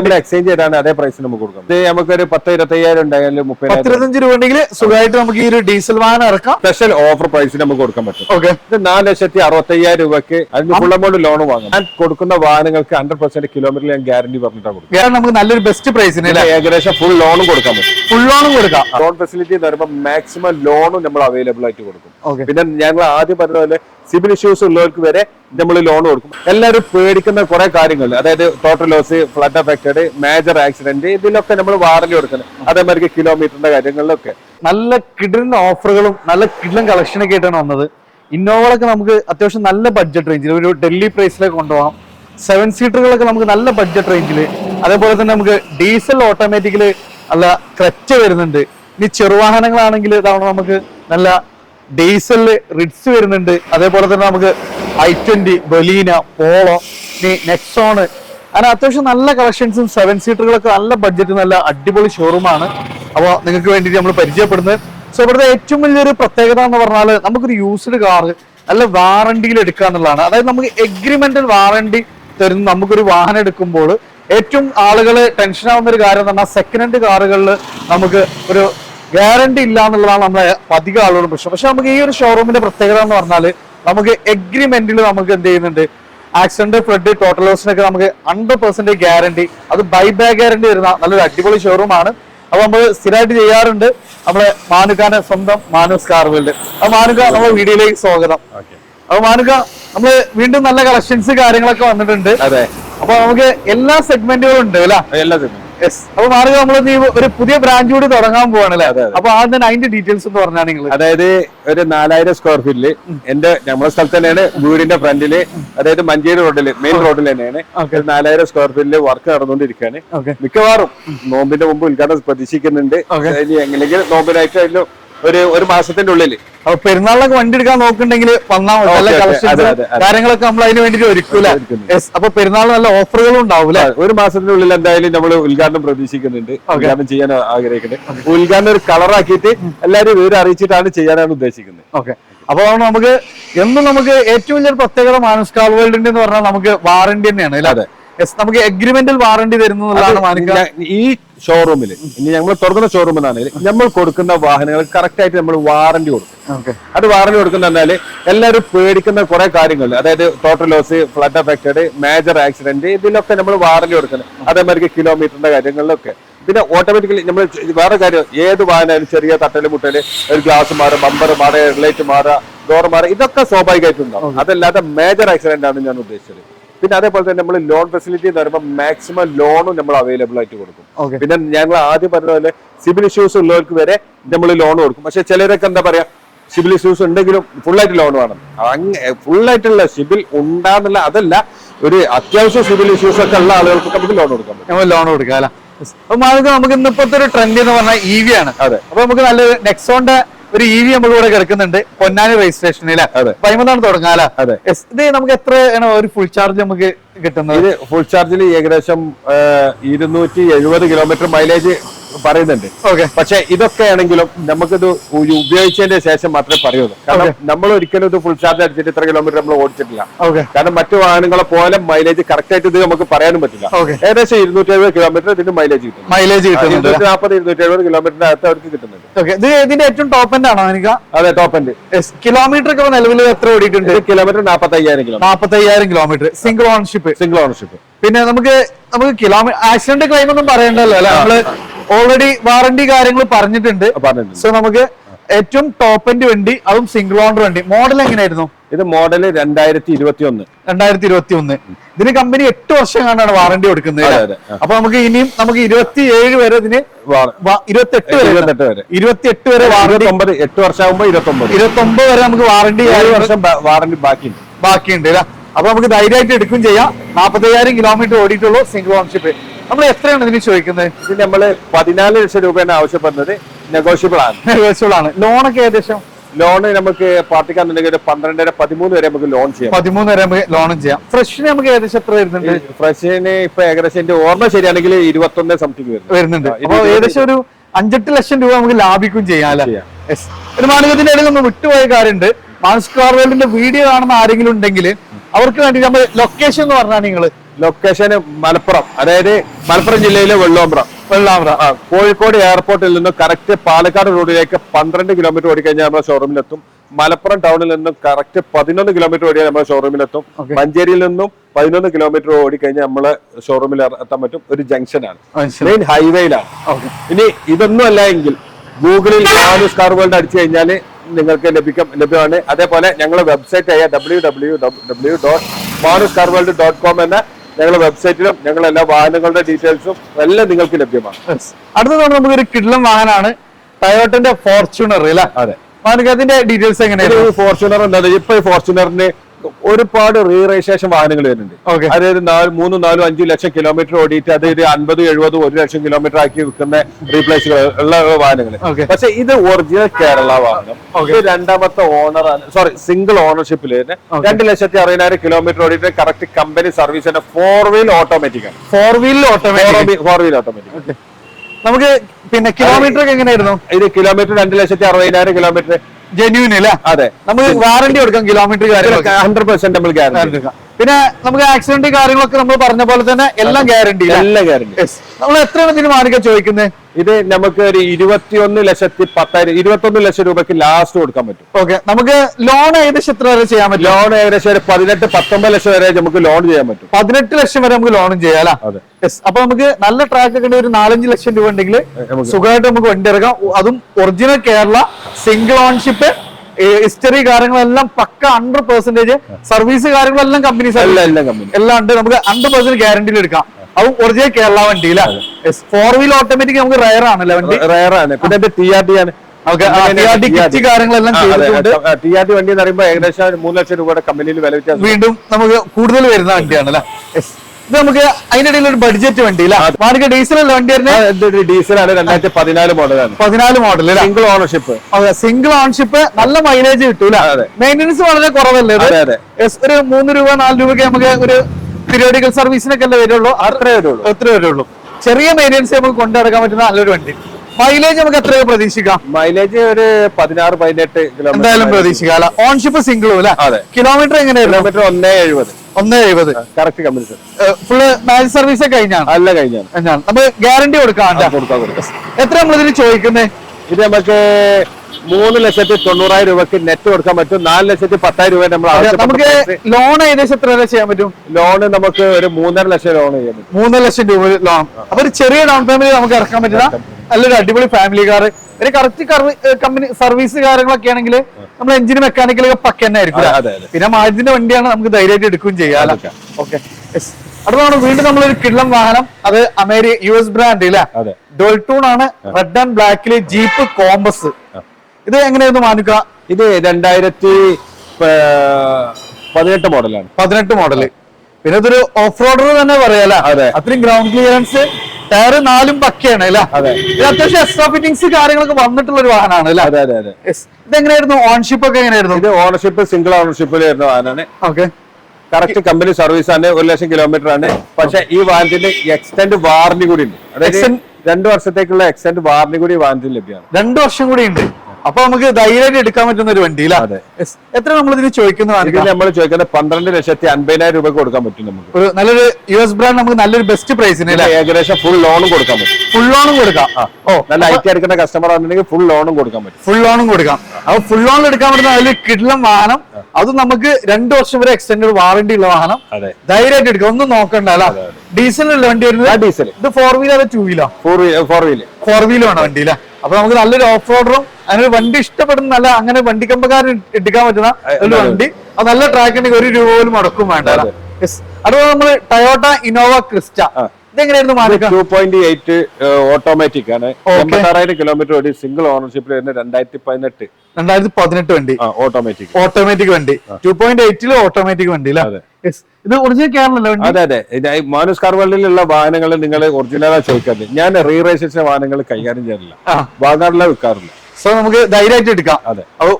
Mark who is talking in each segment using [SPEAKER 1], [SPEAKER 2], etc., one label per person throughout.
[SPEAKER 1] നമ്മൾ എക്സ്ചേഞ്ച് ചെയ്താണ് അതേ പ്രൈസ് നമുക്ക് കൊടുക്കാം ഇത് നമുക്കൊരു പത്ത് ഇരുപത്തയ്യായിരം ഉണ്ടായാലും മുപ്പത്
[SPEAKER 2] ഇരുപത്തഞ്ച് രൂപ ഉണ്ടെങ്കിൽ സുഖമായിട്ട് നമുക്ക് ഈ ഒരു ഡീസൽ വാഹനം ഇറക്കാം.
[SPEAKER 1] സ്പെഷ്യൽ ഓഫർ പ്രൈസിന് നമുക്ക് കൊടുക്കാൻ പറ്റും.
[SPEAKER 2] ഓക്കെ
[SPEAKER 1] ഇത് നാല് ലക്ഷത്തി അറുപത്തയ്യായിരം രൂപയ്ക്ക് അതിന് ഫുൾ എമൗണ്ട് ലോൺ വാങ്ങാം. ഞാൻ കൊടുക്കുന്ന വാഹനങ്ങൾക്ക് ഹൺഡ്രഡ് പെർസെന്റ് കിലോമീറ്റർ ഞാൻ ഗ്യാരണ്ടി പറഞ്ഞിട്ടാണ്
[SPEAKER 2] കൊടുക്കും നമുക്ക് നല്ലൊരു ബെസ്റ്റ്
[SPEAKER 1] പ്രൈസ് ഏകദേശം ഫുൾ ലോണും കൊടുക്കാൻ പറ്റും.
[SPEAKER 2] ഫുൾ ലോണും കൊടുക്കാം.
[SPEAKER 1] ലോൺ ഫെസിലിറ്റി എന്ന് പറയുമ്പോൾ മാക്സിമം ലോണും നമ്മൾ അവൈലബിൾ ആയിട്ട് കൊടുക്കും. പിന്നെ ഞങ്ങൾ ആദ്യം പറഞ്ഞ പോലെ സിബിൽ ഇഷ്യൂസ് ഉള്ളവർക്ക് വരെ നമ്മൾ ലോൺ കൊടുക്കും. എല്ലാവരും പേടിക്കുന്ന കുറെ കാര്യങ്ങൾ. അതായത് total loss flood affected major accident ഇതിലൊക്കെ നമ്മൾ വാറന്റി കൊടുക്കുന്നത് അതേമാതിരി കിലോമീറ്ററിന്റെ കാര്യങ്ങളിലൊക്കെ.
[SPEAKER 2] നല്ല കിടുന്ന ഓഫറുകളും നല്ല കിടും കളക്ഷനൊക്കെ ആയിട്ടാണ് വന്നത്. ഇന്നോവകളൊക്കെ നമുക്ക് അത്യാവശ്യം നല്ല ബഡ്ജറ്റ് റേഞ്ചിൽ ഒരു ഡൽഹി പ്രൈസിലേക്ക് കൊണ്ടുപോകാം. സെവൻ സീറ്ററുകളൊക്കെ നമുക്ക് നല്ല ബഡ്ജറ്റ് റേഞ്ചിൽ അതേപോലെ തന്നെ നമുക്ക് ഡീസൽ ഓട്ടോമാറ്റിക്കിൽ നല്ല ക്രച്ച് വരുന്നുണ്ട്. ഇനി ചെറുവാഹനങ്ങളാണെങ്കിൽ ഇതാണ് നമുക്ക് നല്ല ഡീസലിൽ റിഡ്സ് വരുന്നുണ്ട്. അതേപോലെ തന്നെ നമുക്ക് ഐ ട്വന്റി ബലീന പോളോ ഇനി നെക്സോണ് അങ്ങനെ അത്യാവശ്യം നല്ല കളക്ഷൻസും സെവൻ സീറ്ററുകളൊക്കെ നല്ല ബഡ്ജറ്റ് നല്ല അടിപൊളി ഷോറൂമാണ് അപ്പോൾ നിങ്ങൾക്ക് വേണ്ടിയിട്ട് നമ്മൾ പരിചയപ്പെടുന്നത്. സോ ഇവിടുത്തെ ഏറ്റവും വലിയൊരു പ്രത്യേകത എന്ന് പറഞ്ഞാൽ നമുക്കൊരു യൂസ്ഡ് കാറ് നല്ല വാറണ്ടിയിൽ എടുക്കുക എന്നുള്ളതാണ്. അതായത് നമുക്ക് എഗ്രിമെന്റൽ വാറണ്ടി തരുന്ന നമുക്കൊരു വാഹനം എടുക്കുമ്പോൾ ഏറ്റവും ആളുകൾ ടെൻഷൻ ആവുന്ന ഒരു കാര്യം എന്ന് പറഞ്ഞാൽ സെക്കൻഡ് ഹാൻഡ് കാറുകളിൽ നമുക്ക് ഒരു ഗ്യാരണ്ടി ഇല്ല എന്നുള്ളതാണ് നമ്മളെ അധികം ആളുകളും പ്രശ്നം. പക്ഷെ നമുക്ക് ഈ ഒരു ഷോറൂമിന്റെ പ്രത്യേകത എന്ന് പറഞ്ഞാൽ നമുക്ക് എഗ്രിമെന്റിൽ നമുക്ക് എന്ത് ചെയ്യുന്നുണ്ട്? ആക്സിഡന്റ് ഫ്ലഡ് ടോട്ടൽ ലോസിനൊക്കെ നമുക്ക് ഹൺഡ്രഡ് പെർസെന്റ് ഗ്യാരണ്ടി അത് ബൈ ബാക്ക് ഗ്യാരണ്ടി വരുന്ന നല്ലൊരു അടിപൊളി ഷോറൂമാണ് അപ്പൊ നമ്മൾ സ്ഥിരമായിട്ട് ചെയ്യാറുണ്ട്. നമ്മളെ മാനുക്കാന്റെ സ്വന്തം മാനൂസ് കാർ വേൾഡ് അപ്പൊ മാനുക്ക നമ്മുടെ വീഡിയോയിലേക്ക് സ്വാഗതം. അപ്പൊ മാനുക്ക നമ്മൾ വീണ്ടും നല്ല കളക്ഷൻസ് കാര്യങ്ങളൊക്കെ വന്നിട്ടുണ്ട്.
[SPEAKER 1] അതെ.
[SPEAKER 2] അപ്പൊ നമുക്ക് എല്ലാ സെഗ്മെന്റുകളും ഉണ്ട് അല്ലെ?
[SPEAKER 1] എല്ലാ സെഗ്മെന്റ്
[SPEAKER 2] അപ്പൊ മാറുക നമ്മൾ നീ ഒരു പുതിയ ബ്രാഞ്ച് കൂടി തുടങ്ങാൻ പോവാണ് അല്ലേ. അപ്പൊ ആദ്യം തന്നെ അതിന്റെ ഡീറ്റെയിൽസ് എന്ന് പറഞ്ഞാൽ നിങ്ങൾ
[SPEAKER 1] അതായത് ഒരു നാലായിരം സ്ക്വയർ ഫീറ്റിൽ എന്റെ നമ്മുടെ സ്ഥലത്ത് തന്നെയാണ് വീടിന്റെ ഫ്രണ്ടിൽ അതായത് മഞ്ചേരി റോഡിൽ മെയിൻ റോഡിൽ തന്നെയാണ്. ഒരു നാലായിരം സ്ക്വയർ ഫീറ്റിൽ വർക്ക് നടന്നുകൊണ്ടിരിക്കുകയാണ് മിക്കവാറും നോമ്പിന്റെ മുമ്പ് ഉദ്ഘാടനം പ്രതീക്ഷിക്കുന്നുണ്ട്. അല്ലെങ്കിൽ നോമ്പിനായിട്ട് അതിലും ഒരു ഒരു മാസത്തിന്റെ ഉള്ളിൽ.
[SPEAKER 2] അപ്പൊ പെരുന്നാളിനൊക്കെ വണ്ടി എടുക്കാൻ നോക്കുന്നുണ്ടെങ്കിൽ വന്നാൽ മതി നല്ല. കളക്ഷൻസ്. കാര്യങ്ങളൊക്കെ നമ്മൾ അതിന് വേണ്ടിട്ട് ഒരുക്കൂല. അപ്പൊ പെരുന്നാൾ നല്ല ഓഫറുകളും ഉണ്ടാവും
[SPEAKER 1] ഒരു മാസത്തിന്റെ ഉള്ളിൽ എന്തായാലും നമ്മൾ ഉദ്ഘാടനം പ്രതീക്ഷിക്കുന്നുണ്ട്. ഉദ്ഘാടനം ചെയ്യാൻ ആഗ്രഹിക്കുന്നുണ്ട്. ഉദ്ഘാടനം ഒരു കളറാക്കിയിട്ട് എല്ലാരും വിവരം അറിയിച്ചിട്ടാണ് ചെയ്യാനാണ് ഉദ്ദേശിക്കുന്നത്.
[SPEAKER 2] ഓക്കെ. അപ്പൊ നമുക്ക് എന്നും നമുക്ക് ഏറ്റവും വലിയൊരു പ്രത്യേകത മാനസ് കാർ വേൾഡിന്റെ എന്ന് പറഞ്ഞാൽ നമുക്ക് വാറണ്ടി തന്നെയാണ് അല്ലേ?
[SPEAKER 1] അതെ.
[SPEAKER 2] നമുക്ക് എഗ്രിമെന്റിൽ വാറണ്ടി തരുന്നതാണ്
[SPEAKER 1] ഈ ഷോറൂമിൽ ഇനി ഞങ്ങൾ തുറക്കുന്ന ഷോറൂമിലാണെങ്കിൽ നമ്മൾ കൊടുക്കുന്ന വാഹനങ്ങൾ കറക്റ്റ് ആയിട്ട് നമ്മൾ വാറന്റി കൊടുക്കും. അത് വാറന്റി കൊടുക്കുന്ന പറഞ്ഞാൽ എല്ലാവരും പേടിക്കുന്ന കുറെ കാര്യങ്ങൾ അതായത് total loss flood affected major accident ഇതിലൊക്കെ നമ്മൾ വാറന്റി കൊടുക്കുന്നത് അതേമാതിരി കിലോമീറ്ററിന്റെ കാര്യങ്ങളിലൊക്കെ. പിന്നെ ഓട്ടോമാറ്റിക്കലി നമ്മൾ വേറെ കാര്യം ഏത് വാഹനമായാലും ചെറിയ തട്ടൽ മുട്ടൽ ഒരു ഗ്ലാസ് മാറുക ബമ്പർ മാറുക ലൈറ്റ് മാറുക ഡോർ മാറുക ഇതൊക്കെ സ്വാഭാവികമായിട്ടുണ്ടാവും. അതല്ലാതെ മേജർ ആക്സിഡന്റ് ആണ് ഞാൻ ഉദ്ദേശിച്ചത്. പിന്നെ അതേപോലെ തന്നെ നമ്മൾ ലോൺ ഫെസിലിറ്റി എന്ന് പറയുമ്പോൾ മാക്സിമം ലോണും നമ്മൾ അവൈലബിൾ ആയിട്ട് കൊടുക്കും. പിന്നെ ഞങ്ങൾ ആദ്യം പറഞ്ഞ പോലെ സിബിൽ ഇഷ്യൂസ് ഉള്ളവർക്ക് വരെ നമ്മൾ ലോൺ കൊടുക്കും. പക്ഷെ ചിലരൊക്കെ എന്താ പറയാ സിബിൽ ഇഷ്യൂസ് ഉണ്ടെങ്കിലും ഫുൾ ആയിട്ട് ലോൺ വേണം. അങ്ങ് ഫുള്ളായിട്ടുള്ള സിബിൽ ഉണ്ടാന്നുള്ള അതല്ല ഒരു അത്യാവശ്യം സിബിൽ ഇഷ്യൂസ് ഒക്കെ ഉള്ള ആളുകൾക്ക് നമുക്ക് ലോൺ കൊടുക്കാം
[SPEAKER 2] നമ്മൾ ലോൺ കൊടുക്കാം അല്ലെ? അപ്പൊ നമുക്ക് ഇന്നിപ്പോഴത്തെ ഒരു ട്രെൻഡ് എന്ന് പറഞ്ഞാൽ ഇ വി ആണ്.
[SPEAKER 1] അതെ.
[SPEAKER 2] അപ്പൊ നമുക്ക് നല്ലൊരു നെക്സോന്റെ ഒരു ഇ വി നമ്മൾ ഇവിടെ കിടക്കുന്നുണ്ട്. പൊന്നാനി രജിസ്ട്രേഷനിൽ
[SPEAKER 1] അതെ.
[SPEAKER 2] പൈമതാണ് തുടങ്ങാം അല്ലെ?
[SPEAKER 1] അതെ.
[SPEAKER 2] Yes. ഇത് നമുക്ക് എത്ര ഒരു ഫുൾ ചാർജ് നമുക്ക് കിട്ടുന്നത്?
[SPEAKER 1] ഫുൾ ചാർജിൽ ഏകദേശം ഇരുന്നൂറ്റി എഴുപത് കിലോമീറ്റർ മൈലേജ് പറയുന്നുണ്ട്.
[SPEAKER 2] ഓക്കെ
[SPEAKER 1] പക്ഷെ ഇതൊക്കെ ആണെങ്കിലും നമുക്കിത് ഉപയോഗിച്ചതിന്റെ ശേഷം മാത്രമേ പറയുള്ളൂ. കാരണം നമ്മൾ ഒരിക്കലും ഇത് ഫുൾ ചാർജ് അടിച്ചിട്ട് ഇത്ര കിലോമീറ്റർ നമ്മൾ ഓടിച്ചിട്ടില്ല.
[SPEAKER 2] ഓക്കെ
[SPEAKER 1] കാരണം മറ്റു വാഹനങ്ങളെ പോലെ മൈലേജ് കറക്റ്റ് ആയിട്ട് ഇത് നമുക്ക് പറയാനും പറ്റില്ല. ഏകദേശം ഇരുന്നൂറ്റി എഴുപത് കിലോമീറ്റർ ഇതിന് മൈലേജ് കിട്ടും.
[SPEAKER 2] മൈലേജ്
[SPEAKER 1] ഇരുന്നൂറ്റി നാൽപ്പത് ഇരുന്നൂറ്റി എഴുപത് കിലോമീറ്ററിന്റെ അകത്ത് അവർക്ക് കിട്ടുന്നുണ്ട്.
[SPEAKER 2] ഇത് ഇതിന്റെ ഏറ്റവും ടോപ്പ് എൻഡ് ആണോ എനിക്ക്
[SPEAKER 1] അതെ ടോപ്പ് എൻഡ്
[SPEAKER 2] കിലോമീറ്റർ ഒക്കെ നിലവിൽ എത്ര ഓടിയിട്ടുണ്ട്?
[SPEAKER 1] കിലോമീറ്റർ നാൽപ്പത്തി അയ്യായിരം കിലോമീറ്റർ
[SPEAKER 2] നാൽപ്പത്തി അയ്യായിരം kilometre single ownership
[SPEAKER 1] single ownership
[SPEAKER 2] പിന്നെ നമുക്ക് നമുക്ക് കിലോമീറ്റർ ആക്സിഡന്റ് ക്ലെയിം ഒന്നും പറയണ്ടല്ലോ അല്ലെ? നമ്മൾ ഓൾറെഡി വാറണ്ടി കാര്യങ്ങൾ പറഞ്ഞിട്ടുണ്ട്. സോ നമുക്ക് ഏറ്റവും ടോപ്പ് എൻഡ് വണ്ടി അതും സിംഗിൾ ഓണർ വണ്ടി. മോഡൽ എങ്ങനെയായിരുന്നു?
[SPEAKER 1] ഇത് മോഡൽ രണ്ടായിരത്തി ഇരുപത്തി ഒന്ന്
[SPEAKER 2] രണ്ടായിരത്തി ഇരുപത്തി ഒന്ന് ഇതിന് കമ്പനി എട്ട് വർഷം കണ്ടാണ് വാറണ്ടി കൊടുക്കുന്നത്. അപ്പൊ നമുക്ക് ഇനിയും നമുക്ക് ഇരുപത്തി ഏഴ് വരെ ഇതിന് ഇരുപത്തെട്ട് വരെ
[SPEAKER 1] ഇരുപത്തെട്ട് വരെ.
[SPEAKER 2] ഇരുപത്തിയെട്ട് വരെ വാറണ്ടി
[SPEAKER 1] ഒമ്പത് എട്ട് വർഷമാകുമ്പോ ഇരുപത്തി ഒമ്പത്
[SPEAKER 2] ഇരുപത്തി ഒമ്പത് വരെ നമുക്ക് വാറണ്ടി
[SPEAKER 1] ഏഴ് വർഷം വാറണ്ടി ബാക്കിയുണ്ട്.
[SPEAKER 2] ബാക്കിയുണ്ട് അല്ലേ? അപ്പൊ നമുക്ക് ധൈര്യമായിട്ട് എടുക്കും ചെയ്യാം. നാപ്പത്തയ്യായിരം കിലോമീറ്റർ ഓടിയിട്ടുള്ളൂ സിംഗിൾ ഓൺഷിപ്പ് നമ്മൾ എത്രയാണ് ഇതിന് ചോദിക്കുന്നത്?
[SPEAKER 1] ഇത് നമ്മൾ പതിനാല് ലക്ഷം രൂപയാണ് ആവശ്യപ്പെടുന്നത്. നെഗോഷ്യബിൾ ആണ്.
[SPEAKER 2] നെഗോഷ്യബിൾ ആണ്. ലോണൊക്കെ ഏകദേശം?
[SPEAKER 1] ലോൺ നമുക്ക് പാർട്ടിക്കാന്നുണ്ടെങ്കിൽ ഒരു പന്ത്രണ്ടര പതിമൂന്ന് വരെ നമുക്ക് ലോൺ ചെയ്യാം.
[SPEAKER 2] പതിമൂന്ന് വരെ നമുക്ക് ലോൺ ചെയ്യാം. ഫ്രഷിന് നമുക്ക് ഏകദേശം എത്ര വരുന്നുണ്ട്?
[SPEAKER 1] ഫ്രഷിന് ഇപ്പൊ ഏകദേശം എന്റെ ഓർമ്മ ശരിയാണെങ്കിൽ ഇരുപത്തൊന്ന് സംതിങ് വരുന്നു
[SPEAKER 2] വരുന്നുണ്ട്. അപ്പൊ ഏകദേശം ഒരു അഞ്ചെട്ട് ലക്ഷം രൂപ നമുക്ക് ലാഭിക്കും ചെയ്യാം അല്ലെ? ഒരു ഇടയിൽ നമ്മൾ വിട്ടുപോയ കാര്യമുണ്ട്. മാനസ് കാർവേലിന്റെ വീഡിയോ കാണുന്ന ആരെങ്കിലും ഉണ്ടെങ്കിൽ അവർക്ക് വേണ്ടി നമ്മൾ ലൊക്കേഷൻ എന്ന് പറഞ്ഞാൽ നിങ്ങൾ
[SPEAKER 1] ലൊക്കേഷൻ മലപ്പുറം. അതായത് മലപ്പുറം ജില്ലയിലെ വെള്ളോമ്പ്ര.
[SPEAKER 2] വെള്ളാമ്പ്ര.
[SPEAKER 1] ആ, കോഴിക്കോട് എയർപോർട്ടിൽ നിന്ന് കറക്റ്റ് പാലക്കാട് റോഡിലേക്ക് പന്ത്രണ്ട് കിലോമീറ്റർ ഓടിക്കഴിഞ്ഞാൽ നമ്മുടെ ഷോറൂമിലെത്തും മലപ്പുറം ടൗണിൽ നിന്നും കറക്റ്റ് പതിനൊന്ന് കിലോമീറ്റർ ഓടിയാൽ നമ്മുടെ ഷോറൂമിലെത്തും. മഞ്ചേരിയിൽ നിന്നും പതിനൊന്ന് കിലോമീറ്റർ ഓടിക്കഴിഞ്ഞാൽ നമ്മളെ ഷോറൂമിൽ എത്താൻ പറ്റും. ഒരു ജംഗ്ഷനാണ് മെയിൻ ഹൈവേയിലാണ് ഇനി ഇതൊന്നും അല്ല എങ്കിൽ ഗൂഗിളിൽ നാല് കാർ വേൾഡ് അടിച്ചു കഴിഞ്ഞാൽ നിങ്ങൾക്ക് ലഭിക്കും ലഭ്യമാണ്. അതേപോലെ ഞങ്ങളുടെ വെബ്സൈറ്റ് ആയ W W W dot Manus car world dot com എന്ന ഞങ്ങളുടെ വെബ്സൈറ്റിലും ഞങ്ങൾ എല്ലാ വാഹനങ്ങളുടെ ഡീറ്റെയിൽസും എല്ലാം നിങ്ങൾക്ക് ലഭ്യമാണ്.
[SPEAKER 2] അടുത്തതാണ് നമുക്കൊരു കിഡ്ലം വാഹനമാണ് ടയോട്ടന്റെ ഫോർച്യൂണർ അല്ലേ?
[SPEAKER 1] അതെ.
[SPEAKER 2] വാഹനത്തിന്റെ അതിന്റെ ഡീറ്റെയിൽസ് എങ്ങനെയാണ്
[SPEAKER 1] ഫോർച്യൂണർ എന്താ ഇപ്പൊ ഈ ഫോർച്യൂണറിന് ഒരുപാട് റീ രജിസ്ട്രേഷൻ വാഹനങ്ങൾ വരുന്നുണ്ട്. അതായത് നാല് മൂന്നും നാലും അഞ്ചു ലക്ഷം കിലോമീറ്റർ ഓടിയിട്ട് അതായത് അൻപത് എഴുപതും ഒരു ലക്ഷം കിലോമീറ്റർ ആക്കി വിൽക്കുന്ന റീപ്ലേസുകൾ ഉള്ള വാഹനങ്ങൾ. പക്ഷെ ഇത് ഒറിജിനൽ കേരള വാഹനം. ഇത് രണ്ടാമത്തെ ഓണർ സോറി സിംഗിൾ ഓണർഷിപ്പിൽ തന്നെ രണ്ട് ലക്ഷത്തി അറുപതിനായിരം കിലോമീറ്റർ ഓടിയിട്ട് കറക്റ്റ് കമ്പനി സർവീസിന്റെ ഫോർ വീൽ ഓട്ടോമാറ്റിക് ആണ്.
[SPEAKER 2] Four wheel automatic
[SPEAKER 1] four wheel automatic
[SPEAKER 2] നമുക്ക് പിന്നെ കിലോമീറ്റർ ഒക്കെ എങ്ങനെയായിരുന്നു?
[SPEAKER 1] ഇത് കിലോമീറ്റർ രണ്ട് ലക്ഷത്തി അറുപതിനായിരം കിലോമീറ്റർ
[SPEAKER 2] ജെന്യൂൻ അല്ലേ
[SPEAKER 1] അതെ.
[SPEAKER 2] നമുക്ക് വാറണ്ടി കൊടുക്കാം കിലോമീറ്റർ
[SPEAKER 1] ഹൺഡ്രഡ് പെർസെന്റ് നമ്മൾ ഗ്യാരണ്ടി
[SPEAKER 2] എടുക്കാം. പിന്നെ നമുക്ക് ആക്സിഡന്റ് കാര്യങ്ങളൊക്കെ നമ്മൾ പറഞ്ഞ പോലെ തന്നെ എല്ലാം ഗ്യാരണ്ടി
[SPEAKER 1] എല്ലാം ഗ്യാരണ്ടി
[SPEAKER 2] നമ്മൾ എത്രയാണ് ഇതിന് മാനിക്കാൻ ചോദിക്കുന്നത്
[SPEAKER 1] ഇത് നമുക്ക് ഒരു ഇരുപത്തിയൊന്ന് ലക്ഷത്തി പത്തായിരം ഇരുപത്തൊന്ന് ലക്ഷം രൂപയ്ക്ക് ലാസ്റ്റ് കൊടുക്കാൻ പറ്റും.
[SPEAKER 2] ഓക്കെ നമുക്ക് ലോൺ ഏകദേശം എത്ര വരെ ചെയ്യാൻ പറ്റും?
[SPEAKER 1] ലോൺ ഏകദേശം ഒരു പതിനെട്ട് പത്തൊമ്പത് ലക്ഷം വരെ നമുക്ക് ലോൺ ചെയ്യാൻ പറ്റും.
[SPEAKER 2] പതിനെട്ട് ലക്ഷം വരെ നമുക്ക് ലോണും ചെയ്യാം അല്ലേ?
[SPEAKER 1] അതെ.
[SPEAKER 2] അപ്പൊ നമുക്ക് നല്ല ട്രാക്ക് ഒക്കെ ഒരു നാലഞ്ച് ലക്ഷം രൂപ ഉണ്ടെങ്കിൽ സുഖമായിട്ട് നമുക്ക് വണ്ടി ഇറക്കാം. അതും original Kerala single ownership history കാര്യങ്ങളെല്ലാം പക്ക ഹൺഡ്രഡ് പെർസെന്റേജ് സർവീസ് കാര്യങ്ങളെല്ലാം കമ്പനി
[SPEAKER 1] എല്ലാം
[SPEAKER 2] ഉണ്ട്. നമുക്ക് ഹൺഡ്രഡ് പെർസെന്റ് ഗ്യാരണ്ടിയിൽ എടുക്കാം. അതും ഒറിജിനൽ കേരള വണ്ടി അല്ലേ ഫോർ വീൽ ഓട്ടോമാറ്റിക് നമുക്ക് റയർ ആണല്ലേ വണ്ടി?
[SPEAKER 1] റയർ ആണ്. പിന്നെ ടി ആർ ടി ആണ്. ടി ആർ ടി വണ്ടി എന്ന് പറയുമ്പോൾ ഏകദേശം മൂന്ന് ലക്ഷം രൂപയുടെ കമ്പനിയിൽ വില വ്യത്യാസം.
[SPEAKER 2] വീണ്ടും നമുക്ക് കൂടുതൽ വരുന്ന വണ്ടിയാണ് അല്ലേ Yes. ഇത് നമുക്ക് അതിന്റെ ഇടയിൽ ഒരു ബഡ്ജറ്റ് വണ്ടി മാർക്ക് ഡീസൽ അല്ല വണ്ടി വരുന്നത്
[SPEAKER 1] ഡീസലാണ് രണ്ടായിരത്തി പതിനാല് മോഡലാണ്
[SPEAKER 2] പതിനാല് മോഡൽ
[SPEAKER 1] സിംഗിൾ ഓണർഷിപ്പ്
[SPEAKER 2] അതെ സിംഗിൾ ഓണർഷിപ്പ് നല്ല മൈലേജ് കിട്ടൂല.
[SPEAKER 1] അതെ.
[SPEAKER 2] മെയിന്റെനൻസ് വളരെ കുറവല്ലേ ഒരു മൂന്ന് രൂപ നാല് രൂപയ്ക്ക് നമുക്ക് ഒരു പീരിയോഡിക്കൽ സർവീസിനൊക്കെ അല്ലേ വരുള്ളൂ?
[SPEAKER 1] അത്രേ വരുള്ളൂ.
[SPEAKER 2] എത്ര വരുള്ളൂ. ചെറിയ മെയിന്റെനൻസ് നമുക്ക് കൊണ്ടുനടക്കാൻ പറ്റുന്ന നല്ലൊരു വണ്ടി. മൈലേജ് നമുക്ക് എത്രയോ പ്രതീക്ഷിക്കാം?
[SPEAKER 1] മൈലേജ് ഒരു പതിനാറ് പതിനെട്ട്
[SPEAKER 2] എന്തായാലും
[SPEAKER 1] കിലോമീറ്റർ
[SPEAKER 2] പ്രതീക്ഷിക്കാം അല്ല? ഓൺഷിപ്പ് സിംഗിളും അല്ലെ. കിലോമീറ്റർ എങ്ങനെയായിരുന്നു?
[SPEAKER 1] കിലോമീറ്റർ ഒന്നേ എഴുപത്.
[SPEAKER 2] ഒന്ന് എഴുപത്.
[SPEAKER 1] കറക്റ്റ് കമ്പനി
[SPEAKER 2] ഫുള്ള് മാരേജ് സർവീസ് കഴിഞ്ഞാണ്?
[SPEAKER 1] അല്ല കഴിഞ്ഞാണ്.
[SPEAKER 2] കഴിഞ്ഞാണ്. നമ്മൾ ഗ്യാരണ്ടി കൊടുക്കാം
[SPEAKER 1] കൊടുക്കാം കൊടുക്കാം.
[SPEAKER 2] എത്ര നമ്മൾ ഇതിന് ചോദിക്കുന്നത്
[SPEAKER 1] ഇത് നമുക്ക് മൂന്ന് ലക്ഷത്തി തൊണ്ണൂറായിരം രൂപക്ക് നെറ്റ് കൊടുക്കാൻ പറ്റും. നാല് ലക്ഷത്തി പത്തായിരം രൂപ നമ്മൾ
[SPEAKER 2] നമുക്ക് ലോൺ ഏകദേശം എത്ര വരെ ചെയ്യാൻ പറ്റും?
[SPEAKER 1] ലോൺ നമുക്ക് ഒരു മൂന്നര ലക്ഷം ലോൺ ചെയ്യാൻ പറ്റും.
[SPEAKER 2] മൂന്നര ലക്ഷം രൂപ ലോൺ അപ്പൊ ഒരു ചെറിയ ഡൗൺ പേയ്മെന്റ് നമുക്ക് ഇറക്കാൻ പറ്റുന്ന നല്ലൊരു അടിപൊളി ഫാമിലി കാർ ഒരു കറക്റ്റ് കമ്പനി സർവീസ് കാര്യങ്ങളൊക്കെ ആണെങ്കിൽ നമ്മൾ എഞ്ചിന് മെക്കാനിക്കലൊക്കെ പക്ക തന്നെ ആയിരിക്കും. പിന്നെ മാജിന്റെ വണ്ടിയാണ് നമുക്ക് ധൈര്യമായിട്ട് എടുക്കുകയും ചെയ്യാം. ഓക്കെ അടുത്താണ് വീണ്ടും നമ്മളൊരു കിള്ളം വാഹനം അത് അമേരി യു എസ് ബ്രാൻഡ് ഇല്ല ഡോൾട്ടൂൺ ആണ്. റെഡ് ആൻഡ് ബ്ലാക്കിൽ ജീപ്പ് കോമ്പസ് ഇത് എങ്ങനെയായിരുന്നു മാനുക്ക?
[SPEAKER 1] ഇത് രണ്ടായിരത്തി പതിനെട്ട് മോഡലാണ്
[SPEAKER 2] പതിനെട്ട് മോഡൽ പിന്നെ ഇതൊരു ഓഫ് റോഡർ തന്നെ പറയാലോ
[SPEAKER 1] അതെ.
[SPEAKER 2] അത്രയും ഗ്രൗണ്ട് ക്ലിയറൻസ് ടയർ നാലും പക്കയാണ് അല്ലേ?
[SPEAKER 1] അതെ.
[SPEAKER 2] ഇത് അത്യാവശ്യം എക്സ്ട്രാ ഫിറ്റിംഗ്സ് കാര്യങ്ങളൊക്കെ വന്നിട്ടുള്ള ഒരു വാഹനമാണ് അല്ല?
[SPEAKER 1] അതെ അതെ അതെ.
[SPEAKER 2] ഇത് എങ്ങനെയായിരുന്നു ഓൺഷിപ്പ് ഒക്കെ എങ്ങനെയായിരുന്നു?
[SPEAKER 1] ഇത് ഓണർഷിപ്പ് സിംഗിൾ ഓണർഷിപ്പിൽ വരുന്ന വാഹനമാണ്.
[SPEAKER 2] ഓക്കെ
[SPEAKER 1] കറക്റ്റ് കമ്പനി സർവീസ് ആണ് ഒരു ലക്ഷം കിലോമീറ്റർ ആണ്. പക്ഷെ ഈ വാഹനത്തിന്റെ എക്സ്റ്റൻഡ് വാറന്റി കൂടി ഉണ്ട്. അതായത് രണ്ടു വർഷത്തേക്കുള്ള എക്സ്റ്റൻഡ് വാറന്റി കൂടി വാഹനത്തിൽ ലഭ്യമാണ്.
[SPEAKER 2] രണ്ടു വർഷം കൂടി ഉണ്ട്. അപ്പൊ നമുക്ക് ധൈര്യമായിട്ട് എടുക്കാൻ പറ്റുന്ന ഒരു വണ്ടി അല്ലേ. എത്ര നമ്മൾ ഇതിന് ചോദിക്കുന്ന
[SPEAKER 1] ഇതിൽ നമ്മൾ ചോദിക്കുന്നത് പന്ത്രണ്ട് ലക്ഷത്തി അൻപതിനായിരം രൂപ കൊടുക്കാൻ പറ്റും നമുക്ക്.
[SPEAKER 2] ഒരു നല്ലൊരു യു എസ് ബ്രാൻഡ് നമുക്ക് നല്ലൊരു ബെസ്റ്റ് പ്രൈസിന്
[SPEAKER 1] ഏകദേശം ഫുൾ ലോണും കൊടുക്കാൻ പറ്റും.
[SPEAKER 2] ഫുൾ ലോണും കൊടുക്കാം. ഓ
[SPEAKER 1] നല്ല ഐ ടി എടുക്കുന്ന കസ്റ്റമർ ആണെന്നുണ്ടെങ്കിൽ ഫുൾ ലോണും കൊടുക്കാൻ പറ്റും.
[SPEAKER 2] ഫുൾ ലോണും കൊടുക്കാം. അപ്പൊ ഫുൾ ലോൺ എടുക്കാൻ പറ്റുന്ന അതിൽ കിടിലം വാഹനം അത് നമുക്ക് രണ്ടു വർഷം വരെ എക്സ്റ്റൻഡ് വാറണ്ടി ഉള്ള വാഹനം ധൈര്യമായിട്ട് എടുക്കാം. ഒന്നും നോക്കണ്ട അല്ല? ഡീസലുള്ള വണ്ടി വരുന്നത്
[SPEAKER 1] ഡീസൽ
[SPEAKER 2] ഇത് ഫോർ വീലർ അതോ ടൂ വീലോ
[SPEAKER 1] ഫോർ ഫോർ വീൽ
[SPEAKER 2] ഫോർ വീലും ആണ് വണ്ടി വണ്ടിയില്ല അപ്പൊ നമുക്ക് നല്ലൊരു ഓഫ് റോഡറും അതിനൊരു വണ്ടി ഇഷ്ടപ്പെടുന്ന നല്ല അങ്ങനെ വണ്ടി കമ്പക്കാരൻ എടുക്കാൻ പറ്റുന്ന ഒരു വണ്ടി. അത് നല്ല ട്രാക്ക് ഉണ്ടെങ്കിൽ ഒരു രൂപ പോലും മുടക്കും വേണ്ട. അതുപോലെ നമ്മൾ ടയോട്ട ഇനോവ ക്രിസ്റ്റ. ഇതെങ്ങനെയായിരുന്നു
[SPEAKER 1] ഓട്ടോമാറ്റിക് ആണ്. എൺപത്താറായിരം കിലോമീറ്റർ ഓടി സിംഗിൾ ഓണർഷിപ്പിൽ വരുന്ന രണ്ടായിരത്തി പതിനെട്ട്
[SPEAKER 2] രണ്ടായിരത്തി പതിനെട്ട് വണ്ടി.
[SPEAKER 1] ഓട്ടോമാറ്റിക്
[SPEAKER 2] ഓട്ടോമാറ്റിക് വണ്ടി ടു പോയിന്റ് ഓട്ടോമാറ്റിക് വണ്ടി അല്ലേ. ഇത് ഒറിജിനൽ കേരളല്ലോ
[SPEAKER 1] അതെ അതെ. മാനുസ് കാർ വേൾഡിലുള്ള വാഹനങ്ങൾ നിങ്ങൾ ഒറിജിനലാ ചോദിക്കാറില്ല ഞാൻ റീ രജിസ്ട്രേഷൻ വാഹനങ്ങൾ കൈകാര്യം ചെയ്യാറില്ല. വാങ്ങാറില്ല വിൽക്കാറില്ല.
[SPEAKER 2] സോ നമുക്ക് ധൈര്യമായിട്ട് എടുക്കാം.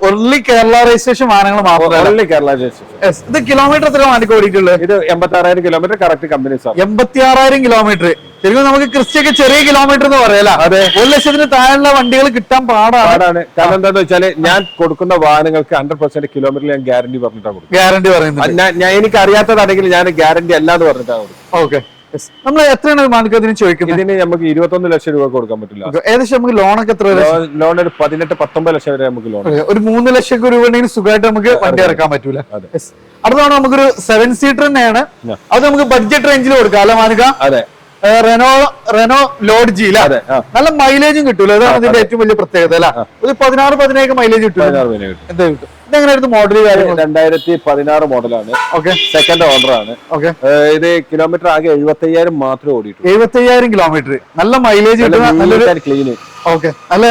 [SPEAKER 2] ഒർലി കേരള രജിസ്ട്രേഷൻ വാഹനങ്ങൾ മാത്രമല്ല.
[SPEAKER 1] കേരള രജിസ്ട്രേഷൻ.
[SPEAKER 2] ഇത് കിലോമീറ്റർ എത്ര മാനിക്ക് ഓടിയിട്ടുള്ളത്.
[SPEAKER 1] ഇത് എൺപത്തി ആറായിരം കിലോമീറ്റർ കറക്റ്റ് കമ്പനി സാർ.
[SPEAKER 2] എൺപത്തി ആറായിരം കിലോമീറ്റർ ശരിക്കും നമുക്ക് ക്രിസ്റ്റിയൊക്കെ ചെറിയ കിലോമീറ്റർ എന്ന് പറയാലോ
[SPEAKER 1] അതെ.
[SPEAKER 2] ഒരു ലക്ഷത്തിന് താഴെയുള്ള വണ്ടികൾ കിട്ടാൻ പാടാണ്.
[SPEAKER 1] കാരണം എന്താണെന്ന് വെച്ചാൽ ഞാൻ കൊടുക്കുന്ന വാഹനങ്ങൾക്ക് ഹൺഡ്രഡ് പെർസെന്റ് കിലോമീറ്റർ ഞാൻ ഗ്യാരണ്ടി പറഞ്ഞിട്ടാണ് കൊടുക്കും
[SPEAKER 2] ഗ്യാരണ്ടി പറയുന്നത്
[SPEAKER 1] എനിക്ക് അറിയാത്തതാണെങ്കിൽ ഞാൻ ഗ്യാരണ്ടി അല്ലാന്ന് പറഞ്ഞിട്ടാണ്
[SPEAKER 2] ഓക്കെ നമ്മൾ എത്രയാണ് മാർക്ക് അതിന് ചോദിക്കുന്നത്?
[SPEAKER 1] ഇതിന് നമുക്ക് ഇരുപത്തൊന്ന് ലക്ഷം രൂപ കൊടുക്കാൻ പറ്റില്ല.
[SPEAKER 2] ഏകദേശം നമുക്ക് ലോണൊക്കെ എത്ര
[SPEAKER 1] ലോൺ- ഒരു പതിനെട്ട് പത്തൊമ്പത് ലക്ഷം വരെ നമുക്ക് ലോൺ.
[SPEAKER 2] ഒരു മൂന്ന് ലക്ഷം രൂപ ഉണ്ടെങ്കിൽ സുഖമായിട്ട് നമുക്ക് വണ്ടി ഇറക്കാൻ പറ്റൂല. അടുത്താണ് നമുക്കൊരു സെവൻ സീറ്റർ തന്നെയാണ്. അത് നമുക്ക് ബഡ്ജറ്റ് റേഞ്ചിൽ കൊടുക്കാം. അല്ലെ മാനുക
[SPEAKER 1] അതെ.
[SPEAKER 2] റെനോ റെനോ ലോഡ് ജി
[SPEAKER 1] അല്ലെ
[SPEAKER 2] നല്ല മൈലേജും കിട്ടൂല. അതാണ് ഇതിന്റെ ഏറ്റവും വലിയ പ്രത്യേകത അല്ല? ഒരു പതിനാറ് പതിനേഴ് മൈലേജ്
[SPEAKER 1] കിട്ടും.
[SPEAKER 2] എന്താ കിട്ടും? ഇതെങ്ങനെയായിരുന്നു മോഡൽ
[SPEAKER 1] രണ്ടായിരത്തി പതിനാറ് മോഡലാണ്
[SPEAKER 2] ഓക്കെ
[SPEAKER 1] സെക്കൻഡ് ഓർഡർ ആണ്.
[SPEAKER 2] ഓക്കെ
[SPEAKER 1] ഇത് കിലോമീറ്റർ ആകെ എഴുപത്തി അയ്യായിരം മാത്രമേ ഓടിയിട്ടുള്ളൂ.
[SPEAKER 2] എഴുപത്തി അയ്യായിരം കിലോമീറ്റർ നല്ല മൈലേജ് കിട്ടുന്ന നല്ലൊരു
[SPEAKER 1] ക്ലീന്
[SPEAKER 2] ഓക്കെ അല്ല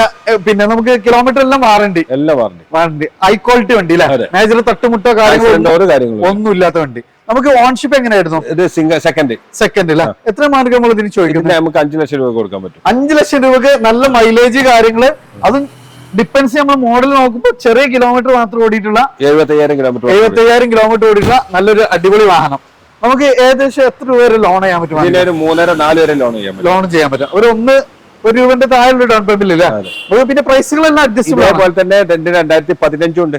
[SPEAKER 2] പിന്നെ നമുക്ക് കിലോമീറ്റർ എല്ലാം വാറണ്ടി
[SPEAKER 1] എല്ലാം വാറണ്ടി
[SPEAKER 2] വാറണ്ടി ഹൈ ക്വാളിറ്റി വണ്ടി അല്ലെ. മേജർ തട്ടുമുട്ടോ കാര്യങ്ങളോ. ഒന്നും ഇല്ലാത്ത വണ്ടി. നമുക്ക് ഓൺഷിപ്പ് എങ്ങനെയായിരുന്നു?
[SPEAKER 1] ഇത് സിംഗിൾ സെക്കൻഡ്
[SPEAKER 2] സെക്കൻഡ് അല്ല? എത്ര മാർക്ക് നമ്മൾ ഇതിന് ചോദിക്കുന്നത്?
[SPEAKER 1] നമുക്ക് അഞ്ചു ലക്ഷം രൂപ കൊടുക്കാൻ പറ്റും.
[SPEAKER 2] അഞ്ചു ലക്ഷം രൂപക്ക് നല്ല മൈലേജ് കാര്യങ്ങൾ. അതും ഡിപ്പെൻസ് നമ്മൾ മോഡൽ നോക്കുമ്പോൾ ചെറിയ കിലോമീറ്റർ മാത്രം ഓടിയിട്ടുള്ള
[SPEAKER 1] എഴുപത്തി അയ്യായിരം കിലോമീറ്റർ
[SPEAKER 2] എഴുപത്തി അയ്യായിരം കിലോമീറ്റർ ഓടിയിട്ടുള്ള നല്ലൊരു അടിപൊളി വാഹനം. നമുക്ക് ഏകദേശം എത്ര രൂപ വരെ ലോൺ ചെയ്യാൻ പറ്റും?
[SPEAKER 1] മൂന്നര നാല് വരെ ലോൺ ചെയ്യാൻ പറ്റും.
[SPEAKER 2] ലോൺ ചെയ്യാൻ പറ്റും. ഒരു ഒന്ന് ഒരു രൂപന്റെ താഴെ ഡൗൺ പേയ്മെന്റ് ഇല്ല? പിന്നെ പ്രൈസുകളെല്ലാം അഡ്ജസ്റ്റ്
[SPEAKER 1] അതുപോലെ തന്നെ രണ്ട് രണ്ടായിരത്തി പതിനഞ്ചും ഉണ്ട്.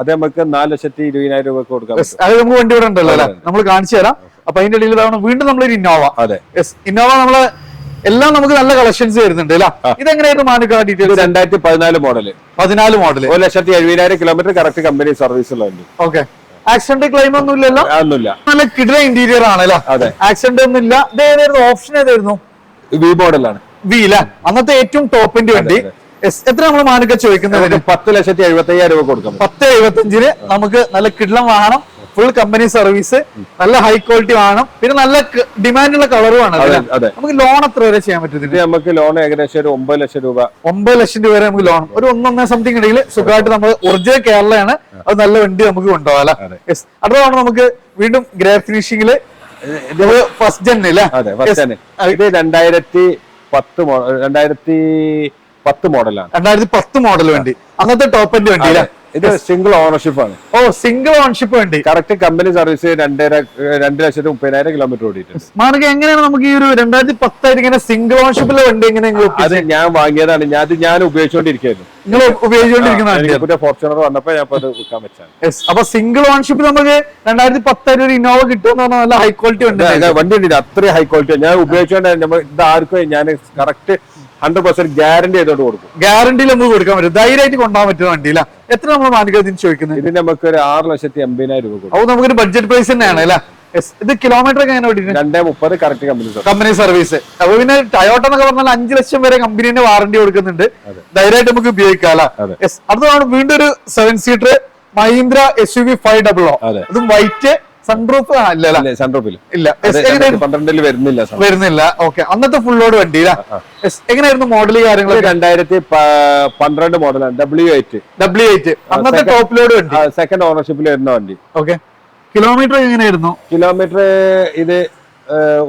[SPEAKER 1] അത് നമുക്ക് നാല് ലക്ഷത്തി ഇരുപതിനായിരം രൂപ കൊടുക്കാം
[SPEAKER 2] അത് നമുക്ക് വണ്ടി ഇവിടെ ഉണ്ടല്ലോ അല്ലെ? നമ്മൾ കാണിച്ചു തരാം. അപ്പൊ അതിന്റെ ഇടയിൽ തവണ വീണ്ടും നമ്മളൊരു ഇന്നോവ
[SPEAKER 1] അതെ.
[SPEAKER 2] ഇന്നോവ നമ്മൾ എല്ലാം നമുക്ക് നല്ല കളക്ഷൻസ് വരുന്നുണ്ട് അല്ല? ഇതെങ്ങനെയായിരുന്നു മാനുക
[SPEAKER 1] ഇത്
[SPEAKER 2] ഡീറ്റെയിൽസ്
[SPEAKER 1] രണ്ടായിരത്തി പതിനാല് മോഡൽ
[SPEAKER 2] പതിനാല് മോഡൽ
[SPEAKER 1] ഒരു ലക്ഷത്തി എഴുപതിനായിരം കിലോമീറ്റർ കറക്റ്റ് കമ്പനി സർവീസ് ഉള്ളതുണ്ട്
[SPEAKER 2] ഓക്കെ ആക്സിഡന്റ് ക്ലെയിം ഒന്നും ഇല്ലല്ലോ?
[SPEAKER 1] ഒന്നുമില്ല.
[SPEAKER 2] നല്ല കിടില ഇന്റീരിയർ ആണല്ലോ
[SPEAKER 1] അതെ.
[SPEAKER 2] ആക്സിഡന്റ് ഒന്നും ഇല്ല. ഇത് ഏതായിരുന്നു? ഓപ്ഷൻ ഏതായിരുന്നു
[SPEAKER 1] വി മോഡലാണ്
[SPEAKER 2] വി അല്ലെ അന്നത്തെ ഏറ്റവും ടോപ്പിന്റെ വണ്ടി. എത്ര നമ്മൾ മാനൊക്കെ ചോദിക്കുന്നത്?
[SPEAKER 1] പത്ത് ലക്ഷത്തി എഴുപത്തി അയ്യായിരം രൂപ കൊടുക്കും.
[SPEAKER 2] പത്ത് എഴുപത്തി അഞ്ചിന് നമുക്ക് നല്ല കിടലം വാഹനം ഫുൾ കമ്പനി സർവീസ് നല്ല ഹൈ ക്വാളിറ്റി വാഹനം പിന്നെ നല്ല ഡിമാൻഡുള്ള കളറും ആണ്. നമുക്ക് ലോൺ എത്ര വരെ ചെയ്യാൻ പറ്റും
[SPEAKER 1] നമുക്ക് ലോൺ ഏകദേശം ഒരു ഒമ്പത് ലക്ഷം രൂപ.
[SPEAKER 2] ഒമ്പത് ലക്ഷം രൂപ വരെ നമുക്ക് ലോൺ ഒരു ഒന്നൊന്നര സംതിങ് ഇടയിൽ സുഖമായിട്ട് നമ്മൾ ഒറിജിനൽ കേരളയാണ്. അത് നല്ല വണ്ടി നമുക്ക് കൊണ്ടുപോകാം അല്ലെ? അടുത്തതാണ് നമുക്ക് വീണ്ടും ഗ്രേ ഫിനിഷിംഗിൽ ഫസ്റ്റ് ജെൻ അല്ലേ?
[SPEAKER 1] ഇത് രണ്ടായിരത്തി പത്ത് മോഡൽ രണ്ടായിരത്തി പത്ത് മോഡലാണ്.
[SPEAKER 2] രണ്ടായിരത്തി പത്ത് മോഡൽ വണ്ടി. അന്നത്തെ ടോപ്പ് എൻഡ് വണ്ടി അല്ലേ
[SPEAKER 1] ഇത് സിംഗിൾ ഓണർഷിപ്പ് ആണ്.
[SPEAKER 2] ഓ സിംഗിൾ ഓണർഷിപ്പ് വണ്ടി.
[SPEAKER 1] കറക്റ്റ് കമ്പനി സർവീസ് രണ്ടര രണ്ട് ലക്ഷത്തി മുപ്പതിനായിരം കിലോമീറ്റർ ഓടിയിട്ടുണ്ട്.
[SPEAKER 2] മാർക്ക് എങ്ങനെയാണ് നമുക്ക് ഈ ഒരു രണ്ടായിരത്തി പത്തായിട്ട് ഇങ്ങനെ സിംഗിൾ ഓണർഷിപ്പിൽ വണ്ടി എങ്ങനെ
[SPEAKER 1] അത് ഞാൻ വാങ്ങിയതാണ്. ഞാൻ അത് ഞാൻ ഉപയോഗിച്ചുകൊണ്ടിരിക്കുകയായിരുന്നു.
[SPEAKER 2] നിങ്ങൾ ഉപയോഗിച്ചുകൊണ്ടിരിക്കുന്ന
[SPEAKER 1] ഫോർച്യൂണർ വന്നപ്പോ ഞാൻ അത് വിൽക്കാൻ വെച്ചാണ്.
[SPEAKER 2] അപ്പൊ സിംഗിൾ ഓൺഷിപ്പ് നമുക്ക് രണ്ടായിരത്തി പത്തായിട്ട് ഒരു ഇന്നോവ കിട്ടും പറഞ്ഞാൽ നല്ല ഹൈ ക്വാളിറ്റി
[SPEAKER 1] ഉണ്ട് വണ്ടി ഉണ്ട് അത്രയും ഹൈ ക്വാളിറ്റി ഞാൻ ഉപയോഗിച്ചുകൊണ്ട് ഇത് ആർക്കും ഞാൻ കറക്റ്റ് ഹൺഡ്രഡ് പെർസെന്റ് ഗ്യാരണ്ടി ആയിട്ട് കൊടുക്കും.
[SPEAKER 2] ഗ്യാരണ്ടി നമുക്ക് കൊടുക്കാൻ പറ്റും. ധൈര്യമായിട്ട് കൊണ്ടുപോകാൻ പറ്റുന്ന വണ്ടിയില്ല? എത്ര നമ്മൾ മാനക ഇതിന് ചോദിക്കുന്നത്?
[SPEAKER 1] ഇതിന് നമുക്ക് ഒരു ആറ് ലക്ഷത്തി എൺപതിനായിരം രൂപ
[SPEAKER 2] അപ്പൊ നമുക്കൊരു ബഡ്ജറ്റ് പ്രൈസ് തന്നെയാണ് അല്ലേ. ഇത് കിലോമീറ്റർ ഒക്കെ എങ്ങനെ
[SPEAKER 1] രണ്ടേ മുപ്പത് correct company service
[SPEAKER 2] company service അപ്പൊ പിന്നെ ടയോട്ട എന്നൊക്കെ പറഞ്ഞാൽ അഞ്ചു ലക്ഷം വരെ കമ്പനീന്റെ വാറണ്ടി കൊടുക്കുന്നുണ്ട്. ധൈര്യമായിട്ട് നമുക്ക് ഉപയോഗിക്കാം അല്ലേ? അടുത്തതാണ് വീണ്ടും ഒരു seven seater Mahindra S U V five double O
[SPEAKER 1] അതെ.
[SPEAKER 2] അതും വൈറ്റ് സൺറൂഫ് ഇല്ല
[SPEAKER 1] സൺറൂഫിൽ
[SPEAKER 2] ഇല്ല
[SPEAKER 1] പന്ത്രണ്ടിൽ? വരുന്നില്ല
[SPEAKER 2] വരുന്നില്ല. ഓക്കെ. അന്നത്തെ ഫുൾ ലോഡ് വണ്ടി. എങ്ങനെയായിരുന്നു മോഡൽ കാര്യങ്ങൾ
[SPEAKER 1] രണ്ടായിരത്തി പന്ത്രണ്ട് മോഡലാണ് ഡബ്ല്യു എയ്റ്റ്
[SPEAKER 2] ഡബ്ല്യു എയ്റ്റ് അന്നത്തെ ടോപ്പ് ലോഡ് വണ്ടി.
[SPEAKER 1] സെക്കൻഡ് ഓണർഷിപ്പിൽ വരുന്ന വണ്ടി.
[SPEAKER 2] ഓക്കെ. കിലോമീറ്റർ എങ്ങനെയായിരുന്നു?
[SPEAKER 1] കിലോമീറ്റർ ഇത്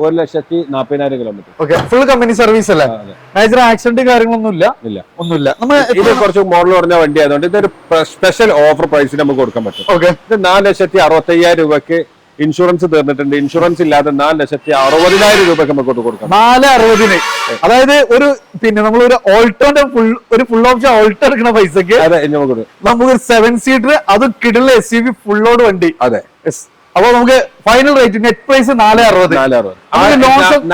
[SPEAKER 1] ഒരു ലക്ഷത്തി നാപ്പതിനായിരം kilometre
[SPEAKER 2] okay full company service അല്ലേ. മേജർ ആക്സിഡന്റ് കാര്യങ്ങളൊന്നും ഇല്ല?
[SPEAKER 1] ഇല്ല.
[SPEAKER 2] ഒന്നുമില്ല. നമ്മൾ
[SPEAKER 1] ഇത് കുറച്ച് മോഡൽ കുറഞ്ഞ വണ്ടി ആയതുകൊണ്ട് ഇതൊരു സ്പെഷ്യൽ ഓഫർ പ്രൈസിന് നമുക്ക് കൊടുക്കാൻ പറ്റും.
[SPEAKER 2] ഓക്കെ
[SPEAKER 1] ഇത് നാല് ലക്ഷത്തി അറുപത്തി അയ്യായിരം രൂപയ്ക്ക് ഇൻഷുറൻസ് തീർന്നിട്ടുണ്ട് ഇൻഷുറൻസ് ഇല്ലാതെ നാല് ലക്ഷത്തി അറുപതിനായിരം രൂപയ്ക്ക് നമുക്ക് കൊടുക്കാം.
[SPEAKER 2] നാല് അറുപതിന്. അതായത് ഒരു പിന്നെ നമ്മൾ ഒരു ഓൾട്ടോന്റെ ഫുൾ ഒരു ഫുൾ ഓപ്ഷൻ ഓൾട്ടോ എടുക്കുന്ന പൈസക്ക്
[SPEAKER 1] അതെ നമുക്ക്
[SPEAKER 2] നമുക്ക് സെവൻ സീറ്റർ അത് കിടുള്ള S U V full load വണ്ടി.
[SPEAKER 1] അതെ.
[SPEAKER 2] അപ്പൊ നമുക്ക് ഫൈനൽ റേറ്റ് നെറ്റ് പ്രൈസ് നാല് അറുപത്.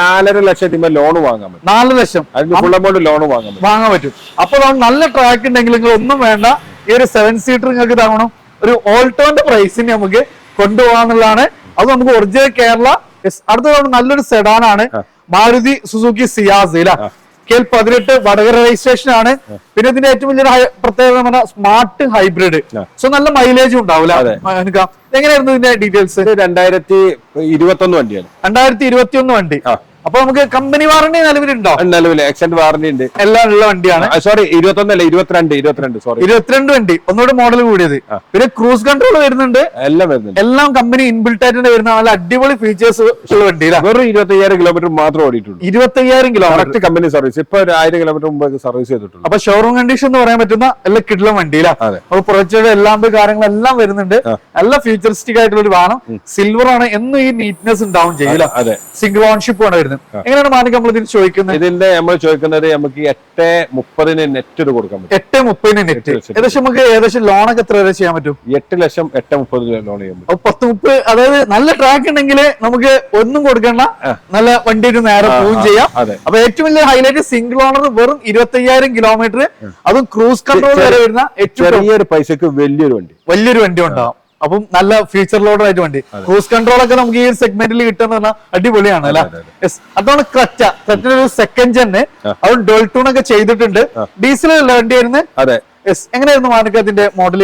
[SPEAKER 1] നാലര ലക്ഷത്തി ലോൺ വാങ്ങാൻ പറ്റും.
[SPEAKER 2] നാല് ലക്ഷം.
[SPEAKER 1] അതിന്റെ ഫുൾ എമൗണ്ട് ലോൺ വാങ്ങാൻ പറ്റും.
[SPEAKER 2] വാങ്ങാൻ പറ്റും. അപ്പൊ നല്ല ട്രാക്ക് ഉണ്ടെങ്കിൽ നിങ്ങൾ ഒന്നും വേണ്ട. ഈ ഒരു സെവൻ സീറ്റർ നിങ്ങൾക്ക് ഇതാവണം. ഒരു ഓൾട്ടോന്റെ പ്രൈസിന് നമുക്ക് കൊണ്ടുപോകാന്നുള്ളതാണ് അത് നമുക്ക് ഒറിജിനൽ കേരള അടുത്ത നല്ലൊരു ആണ്. മാരുതി സുസുക്കി സിയാസ് ഇല്ല കെ എൽ പതിനെട്ട് വടകര രജിസ്ട്രേഷൻ ആണ്. പിന്നെ ഇതിന്റെ ഏറ്റവും വലിയ പ്രത്യേകത എന്ന് പറഞ്ഞാൽ സ്മാർട്ട് ഹൈബ്രിഡ്. സോ നല്ല മൈലേജും ഉണ്ടാവില്ല. എങ്ങനെയായിരുന്നു ഇതിന്റെ ഡീറ്റെയിൽസ്
[SPEAKER 1] രണ്ടായിരത്തി ഇരുപത്തി ഒന്ന് വണ്ടിയാണ്.
[SPEAKER 2] രണ്ടായിരത്തി ഇരുപത്തി ഒന്ന് വണ്ടി. അപ്പൊ നമുക്ക് കമ്പനി വാറണ്ടി നിലവിലുണ്ടോ?
[SPEAKER 1] നിലവിൽ എക്സെന്റ് വാറണ്ടി ഉണ്ട്.
[SPEAKER 2] എല്ലാം ഉള്ള വണ്ടിയാണ്.
[SPEAKER 1] സോറി ഇരുപത്തൊന്നല്ല ഇരുപത്തിരണ്ട് ഇരുപത്തിരണ്ട് സോറി
[SPEAKER 2] ഇരുപത്തിരണ്ട് വണ്ടി. ഒന്നുകൂടെ മോഡൽ കൂടിയത്. പിന്നെ ക്രൂസ് കൺട്രോൾ വരുന്നുണ്ട്.
[SPEAKER 1] എല്ലാം വരുന്നുണ്ട്.
[SPEAKER 2] എല്ലാം കമ്പനി ഇൻബിൽട്ട് ആയിട്ട് വരുന്ന നല്ല അടിപൊളി ഫീച്ചേഴ്സ് ഉള്ള വണ്ടിയിലാണ്
[SPEAKER 1] വെറും ഇരുപത്തയ്യായിരം കിലോമീറ്റർ മാത്രം ഓടിയിട്ടുള്ളൂ.
[SPEAKER 2] ഇരുപത്തയ്യായിരം kilo kilometre
[SPEAKER 1] correct company service ഇപ്പൊ ഒരു ആയിരം കിലോമീറ്റർ മുമ്പ് സർവീസ് ചെയ്തിട്ടുണ്ട്
[SPEAKER 2] അപ്പൊ ഷോറൂം കണ്ടീഷൻ എന്ന് പറയാൻ പറ്റുന്ന എല്ലാ കിട്ടുന്ന വണ്ടിയിലാണ് അപ്പൊ പ്രൊജക്ട് എല്ലാം കാര്യങ്ങളെല്ലാം വരുന്നുണ്ട്. നല്ല ഫ്യൂച്ചറിസ്റ്റിക് ആയിട്ടുള്ള ഒരു വാഹനം സിൽവർ ആണ്. എന്നും ഈ നീറ്റ്നെസ് ഉണ്ടാവും ചെയ്യില്ല.
[SPEAKER 1] അതെ
[SPEAKER 2] സിംഗിൾ ഓൺഷിപ്പ് ആണ് വരുന്നത്. വരുന്നത് എങ്ങനെയാണ് നമ്മൾ ഇതിന് ചോദിക്കുന്നത്?
[SPEAKER 1] ഇതിന്റെ നമ്മൾ ചോദിക്കുന്നത് നമുക്ക് എട്ട് മുപ്പതിന് നെറ്റ് ഇത് കൊടുക്കാൻ പറ്റും.
[SPEAKER 2] എട്ട് മുപ്പതിന് നെറ്റ്. ഏകദേശം നമുക്ക് ഏകദേശം ലോണൊക്കെ എത്ര വരെ ചെയ്യാൻ പറ്റും?
[SPEAKER 1] എട്ട് ലക്ഷം എട്ട് മുപ്പത് ലോൺ ചെയ്യാൻ പറ്റും.
[SPEAKER 2] പത്ത് മുപ്പത് അതായത് നല്ല ട്രാക്ക് ഉണ്ടെങ്കിൽ നമുക്ക് ഒന്നും കൊടുക്കണ്ട. നല്ല വണ്ടി ഒരു നേരെ പോവുകയും ചെയ്യാം. അപ്പൊ ഏറ്റവും വലിയ ഹൈലൈറ്റ് സിംഗിൾ ഓണർ വെറും ഇരുപത്തി അയ്യായിരം കിലോമീറ്റർ അതും ക്രൂസ് കൺട്രോൾ വരെ വരുന്ന ഏറ്റവും
[SPEAKER 1] ചെറിയൊരു പൈസക്ക് വലിയൊരു വണ്ടി.
[SPEAKER 2] വലിയൊരു വണ്ടി ഉണ്ടാവും. അപ്പം നല്ല ഫീച്ചർ ലോഡർ ആയിട്ട് വണ്ടി. ക്രൂസ് കൺട്രോൾ ഒക്കെ നമുക്ക് ഈ സെഗ്മെന്റിൽ കിട്ടുന്ന പറഞ്ഞാൽ അടിപൊളിയാണ് അല്ലെ? യെസ് അതാണ് ക്രറ്റ ക്രറ്റിന്റെ ഒരു സെക്കൻഡ് ജെന്ന് അവൻ ഡോൾട്ടൂൺ ഒക്കെ ചെയ്തിട്ടുണ്ട്. ഡീസൽ അല്ല വണ്ടി ആയിരുന്നു
[SPEAKER 1] അതെ.
[SPEAKER 2] യെസ് എങ്ങനെയായിരുന്നു മാനക്ക അതിന്റെ മോഡൽ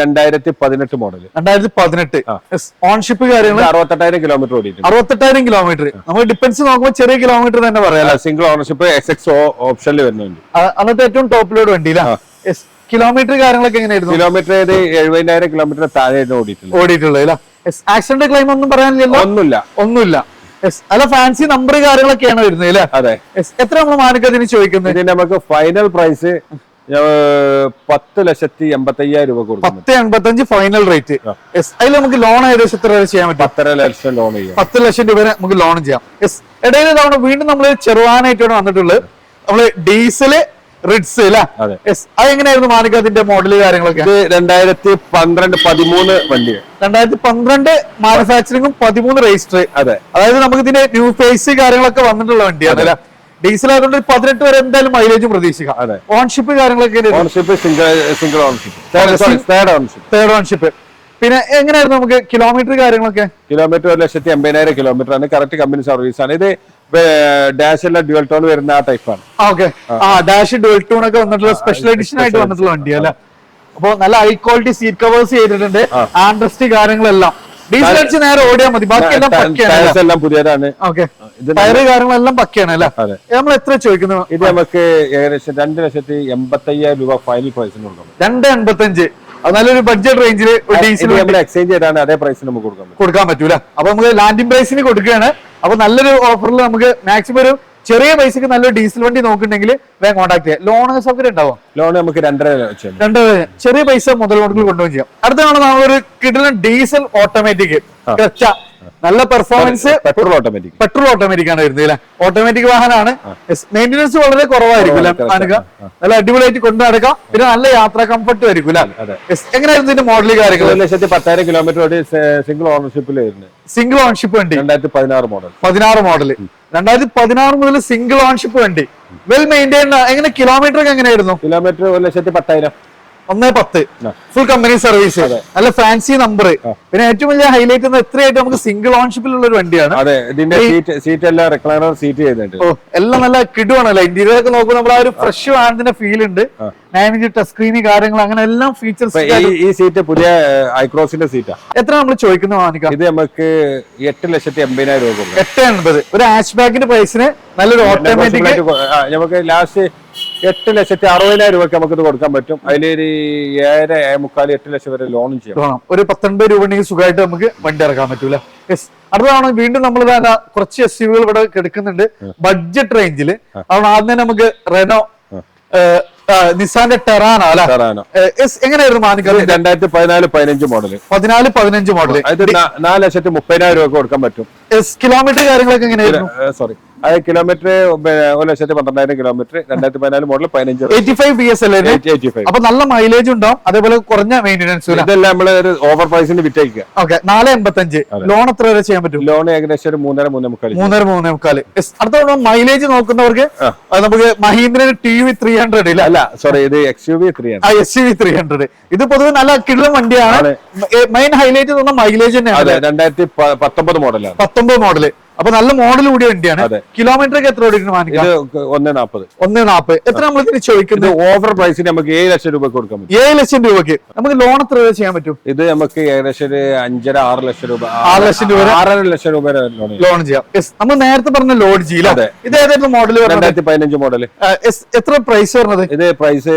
[SPEAKER 1] രണ്ടായിരത്തി പതിനെട്ട് മോഡൽ
[SPEAKER 2] രണ്ടായിരത്തി പതിനെട്ട് യെസ് ഓൺഷിപ്പ് കാര്യങ്ങൾ
[SPEAKER 1] അറുപത്തെട്ടായിരം കിലോമീറ്റർ ഓടിയിട്ടുണ്ട്.
[SPEAKER 2] അറുപത്തെട്ടായിരം കിലോമീറ്റർ നമ്മൾ ഡിഫൻസ് നോക്കുമ്പോൾ ചെറിയ കിലോമീറ്റർ തന്നെ പറയാം
[SPEAKER 1] സിംഗിൾ ഓണർഷിപ്പ് എക്സ് എക്സ് ഓപ്ഷനിൽ വരുന്നുണ്ട്.
[SPEAKER 2] അന്നത്തെ ഏറ്റവും ടോപ്പിലോട് വണ്ടിയില്ല യെസ് കിലോമീറ്റർ കാര്യങ്ങളൊക്കെ എങ്ങനെയായിരുന്നു?
[SPEAKER 1] കിലോമീറ്റർ ഏത് എഴുപതിനായിരം കിലോമീറ്റർ താഴെയായിട്ട്
[SPEAKER 2] ഓടിയിട്ടുള്ളത്. ഓടിയിട്ടുള്ളത് ആക്സിഡന്റ് ക്ലെയിം ഒന്നും പറയാനില്ലല്ലോ?
[SPEAKER 1] ഒന്നുമില്ല.
[SPEAKER 2] ഒന്നുമില്ല. അല്ല ഫാൻസി നമ്പർ കാര്യങ്ങളൊക്കെയാണ് വരുന്നത് അല്ലേ?
[SPEAKER 1] അതെ.
[SPEAKER 2] എത്ര നമ്മൾ മാനക്കതിന് ചോദിക്കുന്നത്?
[SPEAKER 1] നമുക്ക് ഫൈനൽ പ്രൈസ് പത്ത് ലക്ഷത്തി എൺപത്തി അയ്യായിരം രൂപ കൊടുക്കും
[SPEAKER 2] പത്ത് എൺപത്തഞ്ച് ഫൈനൽ റേറ്റ് അതിൽ നമുക്ക് ലോൺ ഏകദേശം എത്ര വരെ ചെയ്യാൻ പറ്റും?
[SPEAKER 1] പത്തര ലക്ഷം ലോൺ ചെയ്യാം.
[SPEAKER 2] പത്ത് ലക്ഷം രൂപ വരെ നമുക്ക് ലോൺ ചെയ്യാം. ഇടയിൽ തവണ വീണ്ടും നമ്മൾ ചെറുവാനായിട്ടാണ് വന്നിട്ടുള്ളത്. നമ്മൾ ഡീസൽ റിഡ്സ് അല്ലേ
[SPEAKER 1] അതെ.
[SPEAKER 2] യെസ് അത് മോഡൽ മോഡൽ കാര്യങ്ങളൊക്കെ?
[SPEAKER 1] ഇത് രണ്ടായിരത്തി പന്ത്രണ്ട് പതിമൂന്ന് വണ്ടി.
[SPEAKER 2] രണ്ടായിരത്തി പന്ത്രണ്ട് മാനുഫാക്ചറിംഗും പതിമൂന്ന് രജിസ്റ്റർ
[SPEAKER 1] അതെ.
[SPEAKER 2] അതായത് നമുക്ക് ഇതിന്റെ ന്യൂ ഫേസ് കാര്യങ്ങളൊക്കെ വന്നിട്ടുള്ള വണ്ടിയാണ് അല്ലെ? ഡീസൽ ആയതുകൊണ്ട് പതിനെട്ട് വരെ എന്തായാലും മൈലേജ് പ്രതീക്ഷിക്കാം.
[SPEAKER 1] അതെ.
[SPEAKER 2] ഓൺഷിപ്പ് കാര്യങ്ങളൊക്കെ
[SPEAKER 1] ownership single single ownership third ownership
[SPEAKER 2] third ownership പിന്നെ എങ്ങനെയായിരുന്നു നമുക്ക് കിലോമീറ്റർ കാര്യങ്ങളൊക്കെ?
[SPEAKER 1] കിലോമീറ്റർ ഒരു ലക്ഷത്തി എൺപതിനായിരം കിലോമീറ്റർ ആണ്. കറക്റ്റ് കമ്പനി സർവീസ് ആണ്. ഇത് ഡാഷ് എല്ലാം ഡ്യുവൽ ടോൺ വരുന്ന ആ ടൈപ്പാണ്
[SPEAKER 2] ആണ്. ഓക്കെ ആ. ഡാഷ് ഡ്യുവൽ ടോൺ ഒക്കെ വന്നിട്ടുള്ള സ്പെഷ്യൽ എഡിഷൻ ആയിട്ട് വന്നിട്ടുള്ള വണ്ടി അല്ലെ? അപ്പൊ നല്ല ഹൈ ക്വാളിറ്റി സീറ്റ് കവേഴ്സ് ചെയ്തിട്ടുണ്ട്. ആൻഡ്രസ്റ്റ് കാര്യങ്ങളെല്ലാം. ഡീസൽ അടിച്ച് നേരെ ഓടിയാൽ മതി. ബാക്കിയെല്ലാം പക്കയാണ്
[SPEAKER 1] ടയർസ് എല്ലാം പുതിയതാണ്.
[SPEAKER 2] ഓക്കെ
[SPEAKER 1] ടയർ
[SPEAKER 2] ടയറ് കാര്യങ്ങളെല്ലാം പക്കയാണ് അല്ലെ? നമ്മൾ എത്ര ചോദിക്കുന്നു?
[SPEAKER 1] ഇത് നമുക്ക് ഏകദേശം രണ്ട് ലക്ഷത്തി എൺപത്തി അയ്യായിരം രൂപ ഫൈനൽ പ്രൈസിന് രണ്ട്
[SPEAKER 2] രണ്ട് എൺപത്തഞ്ച്. അത് നല്ലൊരു ബഡ്ജറ്റ് റേഞ്ചിൽ ഡീസൽ
[SPEAKER 1] നമ്മൾ എക്സ്ചേഞ്ച് ചെയ്താണ് അതേ പ്രൈസിന് നമുക്ക് കൊടുക്കാൻ
[SPEAKER 2] കൊടുക്കാൻ പറ്റൂല. അപ്പൊ നമുക്ക് ലാൻഡിംഗ് പ്രൈസിന് കൊടുക്കുകയാണ്. അപ്പൊ നല്ലൊരു ഓഫറിൽ നമുക്ക് മാക്സിമം ഒരു ചെറിയ പൈസക്ക് നല്ലൊരു ഡീസൽ വണ്ടി നോക്കുന്നുണ്ടെങ്കിൽ വേഗം കോൺടാക്ട് ചെയ്യാം. ലോൺ സൗകര്യം ഉണ്ടാവും?
[SPEAKER 1] ലോൺ നമുക്ക് രണ്ടര രണ്ടര
[SPEAKER 2] രണ്ട് ചെറിയ പൈസ മുതൽ കൊണ്ടുപോയി ചെയ്യാം. അടുത്താണ് കാണുന്ന നമ്മളൊരു കിടിലൻ ഡീസൽ ഓട്ടോമാറ്റിക് നല്ല performance
[SPEAKER 1] petrol automatic
[SPEAKER 2] petrol automatic ആണ് വരുന്നത് അല്ലെ ഓട്ടോമാറ്റിക് വാഹനമാണ് മെയിന്റെനൻസ് വളരെ കുറവായിരിക്കും നല്ല അടിപൊളിയായിട്ട് കൊണ്ടു നടക്കാം. പിന്നെ നല്ല യാത്രാ കംഫർട്ട് ആയിരിക്കും എങ്ങനെയായിരുന്നു ഇതിന്റെ മോഡൽ കാര്യങ്ങൾ
[SPEAKER 1] ലക്ഷത്തി പത്തായിരം കിലോമീറ്റർ സിംഗിൾ ഓണർഷിപ്പിൽ വരുന്നത്.
[SPEAKER 2] സിംഗിൾ ഓൺഷിപ്പ് വണ്ടി.
[SPEAKER 1] രണ്ടായിരത്തി പതിനാറ് മോഡൽ
[SPEAKER 2] പതിനാറ് മോഡൽ രണ്ടായിരത്തി പതിനാറ് മുതൽ സിംഗിൾ ഓൺഷിപ്പ് വണ്ടി. വെൽ മെയിന്റെയിൻ എങ്ങനെ? കിലോമീറ്റർ ഒക്കെ എങ്ങനെയായിരുന്നു?
[SPEAKER 1] കിലോമീറ്റർ ഒരു ലക്ഷത്തി പത്തായിരം.
[SPEAKER 2] ഒന്നേ പത്ത്. ഫുൾ കമ്പനി സർവീസ് നല്ല ഫാൻസി നമ്പർ പിന്നെ ഏറ്റവും വലിയ ഹൈലൈറ്റ് എന്ന് എത്രയായിട്ട് നമുക്ക് സിംഗിൾ ഓൺഷിപ്പിലുള്ള ഒരു വണ്ടിയാണ്.
[SPEAKER 1] അതെ ഇതിന്റെ സീറ്റ് സീറ്റ് എല്ലാം റെക്ലൈനർ സീറ്റ് ചെയ്തിട്ടുണ്ട്.
[SPEAKER 2] ഓ എല്ലാം നല്ല കിടുവാണല്ലോ ഇന്റീരിയർ ഒക്കെ നോക്കുമ്പോൾ നമ്മൾ ആ. ഒരു ഫ്രഷ് വാഹനത്തിന്റെ ഫീൽ ഉണ്ട്. നയൻ ഇഞ്ച് ടച്ച് സ്ക്രീന് കാര്യങ്ങൾ അങ്ങനെ എല്ലാം ഫീച്ചേഴ്സ്
[SPEAKER 1] ഈ സീറ്റ് പുതിയ ഐക്രോസിന്റെ സീറ്റാ
[SPEAKER 2] എത്ര നമ്മൾ ചോദിക്കുന്നു വാങ്ങിക്കാം
[SPEAKER 1] ഇത് നമുക്ക് എട്ട് ലക്ഷത്തി എൺപതിനായിരം രൂപ
[SPEAKER 2] എട്ട് എൺപത്. ഒരു ഹാഷ് ബാക്കിന്റെ പ്രൈസിന് നല്ലൊരു ഓട്ടോമാറ്റിക്
[SPEAKER 1] നമുക്ക് ലാസ്റ്റ് എട്ട് ലക്ഷത്തി അറുപതിനായിരം രൂപയ്ക്ക് നമുക്ക് ഇത് കൊടുക്കാൻ പറ്റും. അതിലൊരു ഏഴര ഏഴ് മുക്കാൽ എട്ട് ലക്ഷം വരെ ലോൺ ചെയ്യാം.
[SPEAKER 2] ഒരു പത്തൊൻപത് രൂപ ഉണ്ടെങ്കിൽ സുഖമായിട്ട് നമുക്ക് വണ്ടി ഇറക്കാൻ പറ്റൂല യെസ് അടുത്തതാണ് വീണ്ടും നമ്മൾ കുറച്ച് എസ് യുകൾ ഇവിടെ കിടക്കുന്നുണ്ട് ബഡ്ജറ്റ് റേഞ്ചിൽ അതുകൊണ്ട് ആദ്യം നമുക്ക് റെനോ നിസാന്റെ ടെറാനോ അല്ലെ? എങ്ങനെയായിരുന്നു മാനിക്കൽ
[SPEAKER 1] രണ്ടായിരത്തി പതിനാല് പതിനഞ്ച് മോഡൽ
[SPEAKER 2] പതിനാല് പതിനഞ്ച്
[SPEAKER 1] മോഡൽ നാല് ലക്ഷത്തി മുപ്പതിനായിരം രൂപ കൊടുക്കാൻ പറ്റും.
[SPEAKER 2] യെസ് കിലോമീറ്റർ കാര്യങ്ങളൊക്കെ എങ്ങനെയായിരുന്നു?
[SPEAKER 1] സോറി അത് കിലോമീറ്റർ ഒരു ലക്ഷത്തി പന്ത്രണ്ടായിരം കിലോമീറ്റർ രണ്ടായിരത്തി പതിനാല് മോഡൽ പതിനഞ്ച്.
[SPEAKER 2] എയ്റ്റി ഫൈവ് ബി എസ് അല്ലേ
[SPEAKER 1] എയ്റ്റി ഫൈവ്.
[SPEAKER 2] അപ്പൊ നല്ല മൈലേജ് ഉണ്ടാവും അതേപോലെ കുറഞ്ഞ മെയിന്റെനൻസ്
[SPEAKER 1] ഇതെല്ലാം നമ്മൾ ഒരു ഓവർ പ്രൈസിന് വിറ്റയക്കുക
[SPEAKER 2] ഓക്കെ നാല് എൺപത്തഞ്ച്. ലോൺ എത്ര വരെ ചെയ്യാൻ പറ്റും?
[SPEAKER 1] ലോൺ ഏകദേശം ഒരു മൂന്നര മൂന്നേ മുക്കാൽ
[SPEAKER 2] മൂന്നര മൂന്നേ മുക്കാൽ അടുത്ത മൈലേജ് നോക്കുന്നവർക്ക് നമുക്ക് Mahindra T V three hundred ഇല്ല?
[SPEAKER 1] അല്ല സോറി ഇത് എക്സ് യു വി ത്രീ ആണ്
[SPEAKER 2] ആ എസ് വി ത്രീ ഹൺഡ്രഡ് ഇത് പൊതുവെ നല്ല കിടിലം വണ്ടിയാണ്. മെയിൻ ഹൈലൈറ്റ് തോന്നുന്ന മൈലേജ് തന്നെയാണ്
[SPEAKER 1] രണ്ടായിരത്തി പത്തൊമ്പത് മോഡലാണ്
[SPEAKER 2] പത്തൊമ്പത് മോഡൽ അപ്പൊ നല്ല മോഡൽ കൂടിയ വണ്ടിയാണ്.
[SPEAKER 1] അതെ.
[SPEAKER 2] കിലോമീറ്റർ ഒക്കെ എത്ര ഓടിക്കുന്നു
[SPEAKER 1] ഒന്ന് നാൽപ്പത്
[SPEAKER 2] ഒന്ന് നാപ്പ് എത്ര നമ്മൾ ഇതിന്
[SPEAKER 1] ഇത്
[SPEAKER 2] ചോദിക്കുന്നത്
[SPEAKER 1] ഓവർ പ്രൈസിന് നമുക്ക് ഏഴ് ലക്ഷം രൂപ കൊടുക്കാൻ പറ്റും.
[SPEAKER 2] ഏഴ് ലക്ഷം രൂപയ്ക്ക്. നമുക്ക് ലോൺ എത്ര രൂപ ചെയ്യാൻ പറ്റും?
[SPEAKER 1] ഇത് നമുക്ക് ഏകദേശം ഒരു അഞ്ചര ആറ് ലക്ഷം രൂപ
[SPEAKER 2] ആറ് ലക്ഷം രൂപ?
[SPEAKER 1] ആറര ലക്ഷം രൂപ ലോൺ ചെയ്യാം.
[SPEAKER 2] നമ്മൾ നേരത്തെ പറഞ്ഞ ലോഡ് ചെയ്യില്ല.
[SPEAKER 1] അതെ.
[SPEAKER 2] ഇത് ഏതായിരുന്നു മോഡൽ
[SPEAKER 1] രണ്ടായിരത്തി പതിനഞ്ച്
[SPEAKER 2] മോഡൽ എത്ര പ്രൈസ് വരുന്നത്
[SPEAKER 1] ഇത് പ്രൈസ്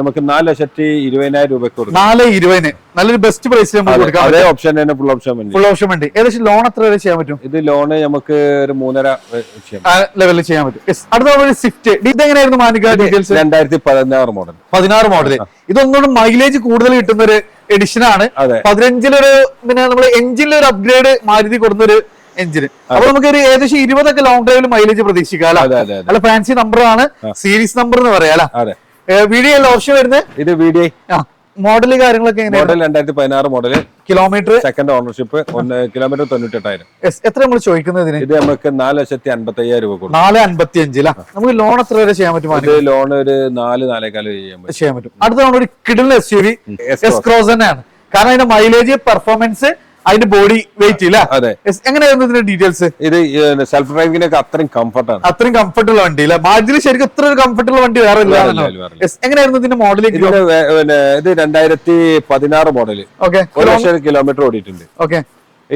[SPEAKER 1] നമുക്ക് നാല് ലക്ഷത്തി ഇരുപതിനായിരം രൂപ കൊടുക്കാം.
[SPEAKER 2] നാല് ഇരുപതിന്. നല്ലൊരു ബെസ്റ്റ് പ്രൈസ് നമുക്ക്
[SPEAKER 1] അതെ,
[SPEAKER 2] കൊടുക്കാം
[SPEAKER 1] അതേ ഓപ്ഷൻ തന്നെ ഫുൾ ഓപ്ഷൻ
[SPEAKER 2] ഫുൾ ഓപ്ഷൻ വേണ്ടി. ഏകദേശം ലോൺ എത്ര വരെ ചെയ്യാൻ പറ്റും?
[SPEAKER 1] ഇത് ലോണ് നമുക്ക് ഒരു മൂന്നര
[SPEAKER 2] ലെവലിൽ ചെയ്യാൻ പറ്റും. അടുത്ത സ്വിഫ്റ്റ് ഇത് എങ്ങനെയായിരുന്നു മാനിക്ക ഡീറ്റെയിൽസ്
[SPEAKER 1] രണ്ടായിരത്തി പതിനാറ് മോഡൽ
[SPEAKER 2] പതിനാറ് മോഡൽ ഇതൊന്നുകൂടെ മൈലേജ് കൂടുതൽ കിട്ടുന്ന ഒരു എഡിഷൻ ആണ് പതിനഞ്ചിലൊരു പിന്നെ നമ്മൾ എഞ്ചിനിൽ ഒരു അപ്ഗ്രേഡ് മാരുതി കൊടുക്കുന്ന ഒരു എഞ്ചിന് അപ്പൊ നമുക്ക് ഒരു ഏകദേശം ഇരുപതൊക്കെ ലോങ് ഡ്രൈവിൽ മൈലേജ് പ്രതീക്ഷിക്കാം അല്ലേ? ഫാൻസി നമ്പർ ആണ്. സീരീസ് നമ്പർ എന്ന് പറയാം അല്ലെ? വീഡിയോ അല്ല ഓപ്ഷൻ വരുന്നത്?
[SPEAKER 1] ഇത് വീഡിയോ
[SPEAKER 2] മോഡൽ കാര്യങ്ങളൊക്കെ
[SPEAKER 1] മോഡൽ രണ്ടായിരത്തി പതിനാറ് മോഡൽ
[SPEAKER 2] കിലോമീറ്റർ
[SPEAKER 1] സെക്കൻഡ് ഓണർഷിപ്പ് ഒന്ന് കിലോമീറ്റർ തൊണ്ണൂറ്റെട്ടായിരം
[SPEAKER 2] എത്ര നമ്മൾ ചോദിക്കുന്നത്
[SPEAKER 1] ഇത് നമുക്ക് നാല് ലക്ഷത്തി അൻപത്തി അയ്യായിരം രൂപ കൊടുക്കും.
[SPEAKER 2] നാല് അൻപത്തി അഞ്ചിലാ നമുക്ക് ലോൺ എത്ര വരെ ചെയ്യാൻ പറ്റും
[SPEAKER 1] ലോൺ ഒരു നാല് നാലേക്കാൽ ചെയ്യാൻ പറ്റും.
[SPEAKER 2] അടുത്ത നമ്മൾ ഒരു S U V S cross തന്നെയാണ്. കാരണം അതിന്റെ മൈലേജ് പെർഫോമൻസ് അതിന്റെ ബോഡി വെയിറ്റ് ഇല്ല?
[SPEAKER 1] അതെ.
[SPEAKER 2] എങ്ങനെയായിരുന്നു ഇതിന്റെ ഡീറ്റെയിൽസ്
[SPEAKER 1] ഇത് സെൽഫ് ഡ്രൈവിങ്ങിനൊക്കെ അത്രയും കംഫർട്ട് ആണ്.
[SPEAKER 2] അത്രയും കംഫർട്ടുള്ള വണ്ടി ഇല്ല? ശരിക്കും ഇത്ര ഒരു കംഫർട്ടുള്ള വണ്ടി വേറെ ഇല്ല. എങ്ങനെയായിരുന്നു ഇതിന്റെ
[SPEAKER 1] മോഡൽ ഇത് രണ്ടായിരത്തി പതിനാറ് മോഡൽ
[SPEAKER 2] ഓക്കെ
[SPEAKER 1] ഒരു ലക്ഷം കിലോമീറ്റർ ഓടിയിട്ടുണ്ട്.
[SPEAKER 2] ഓക്കെ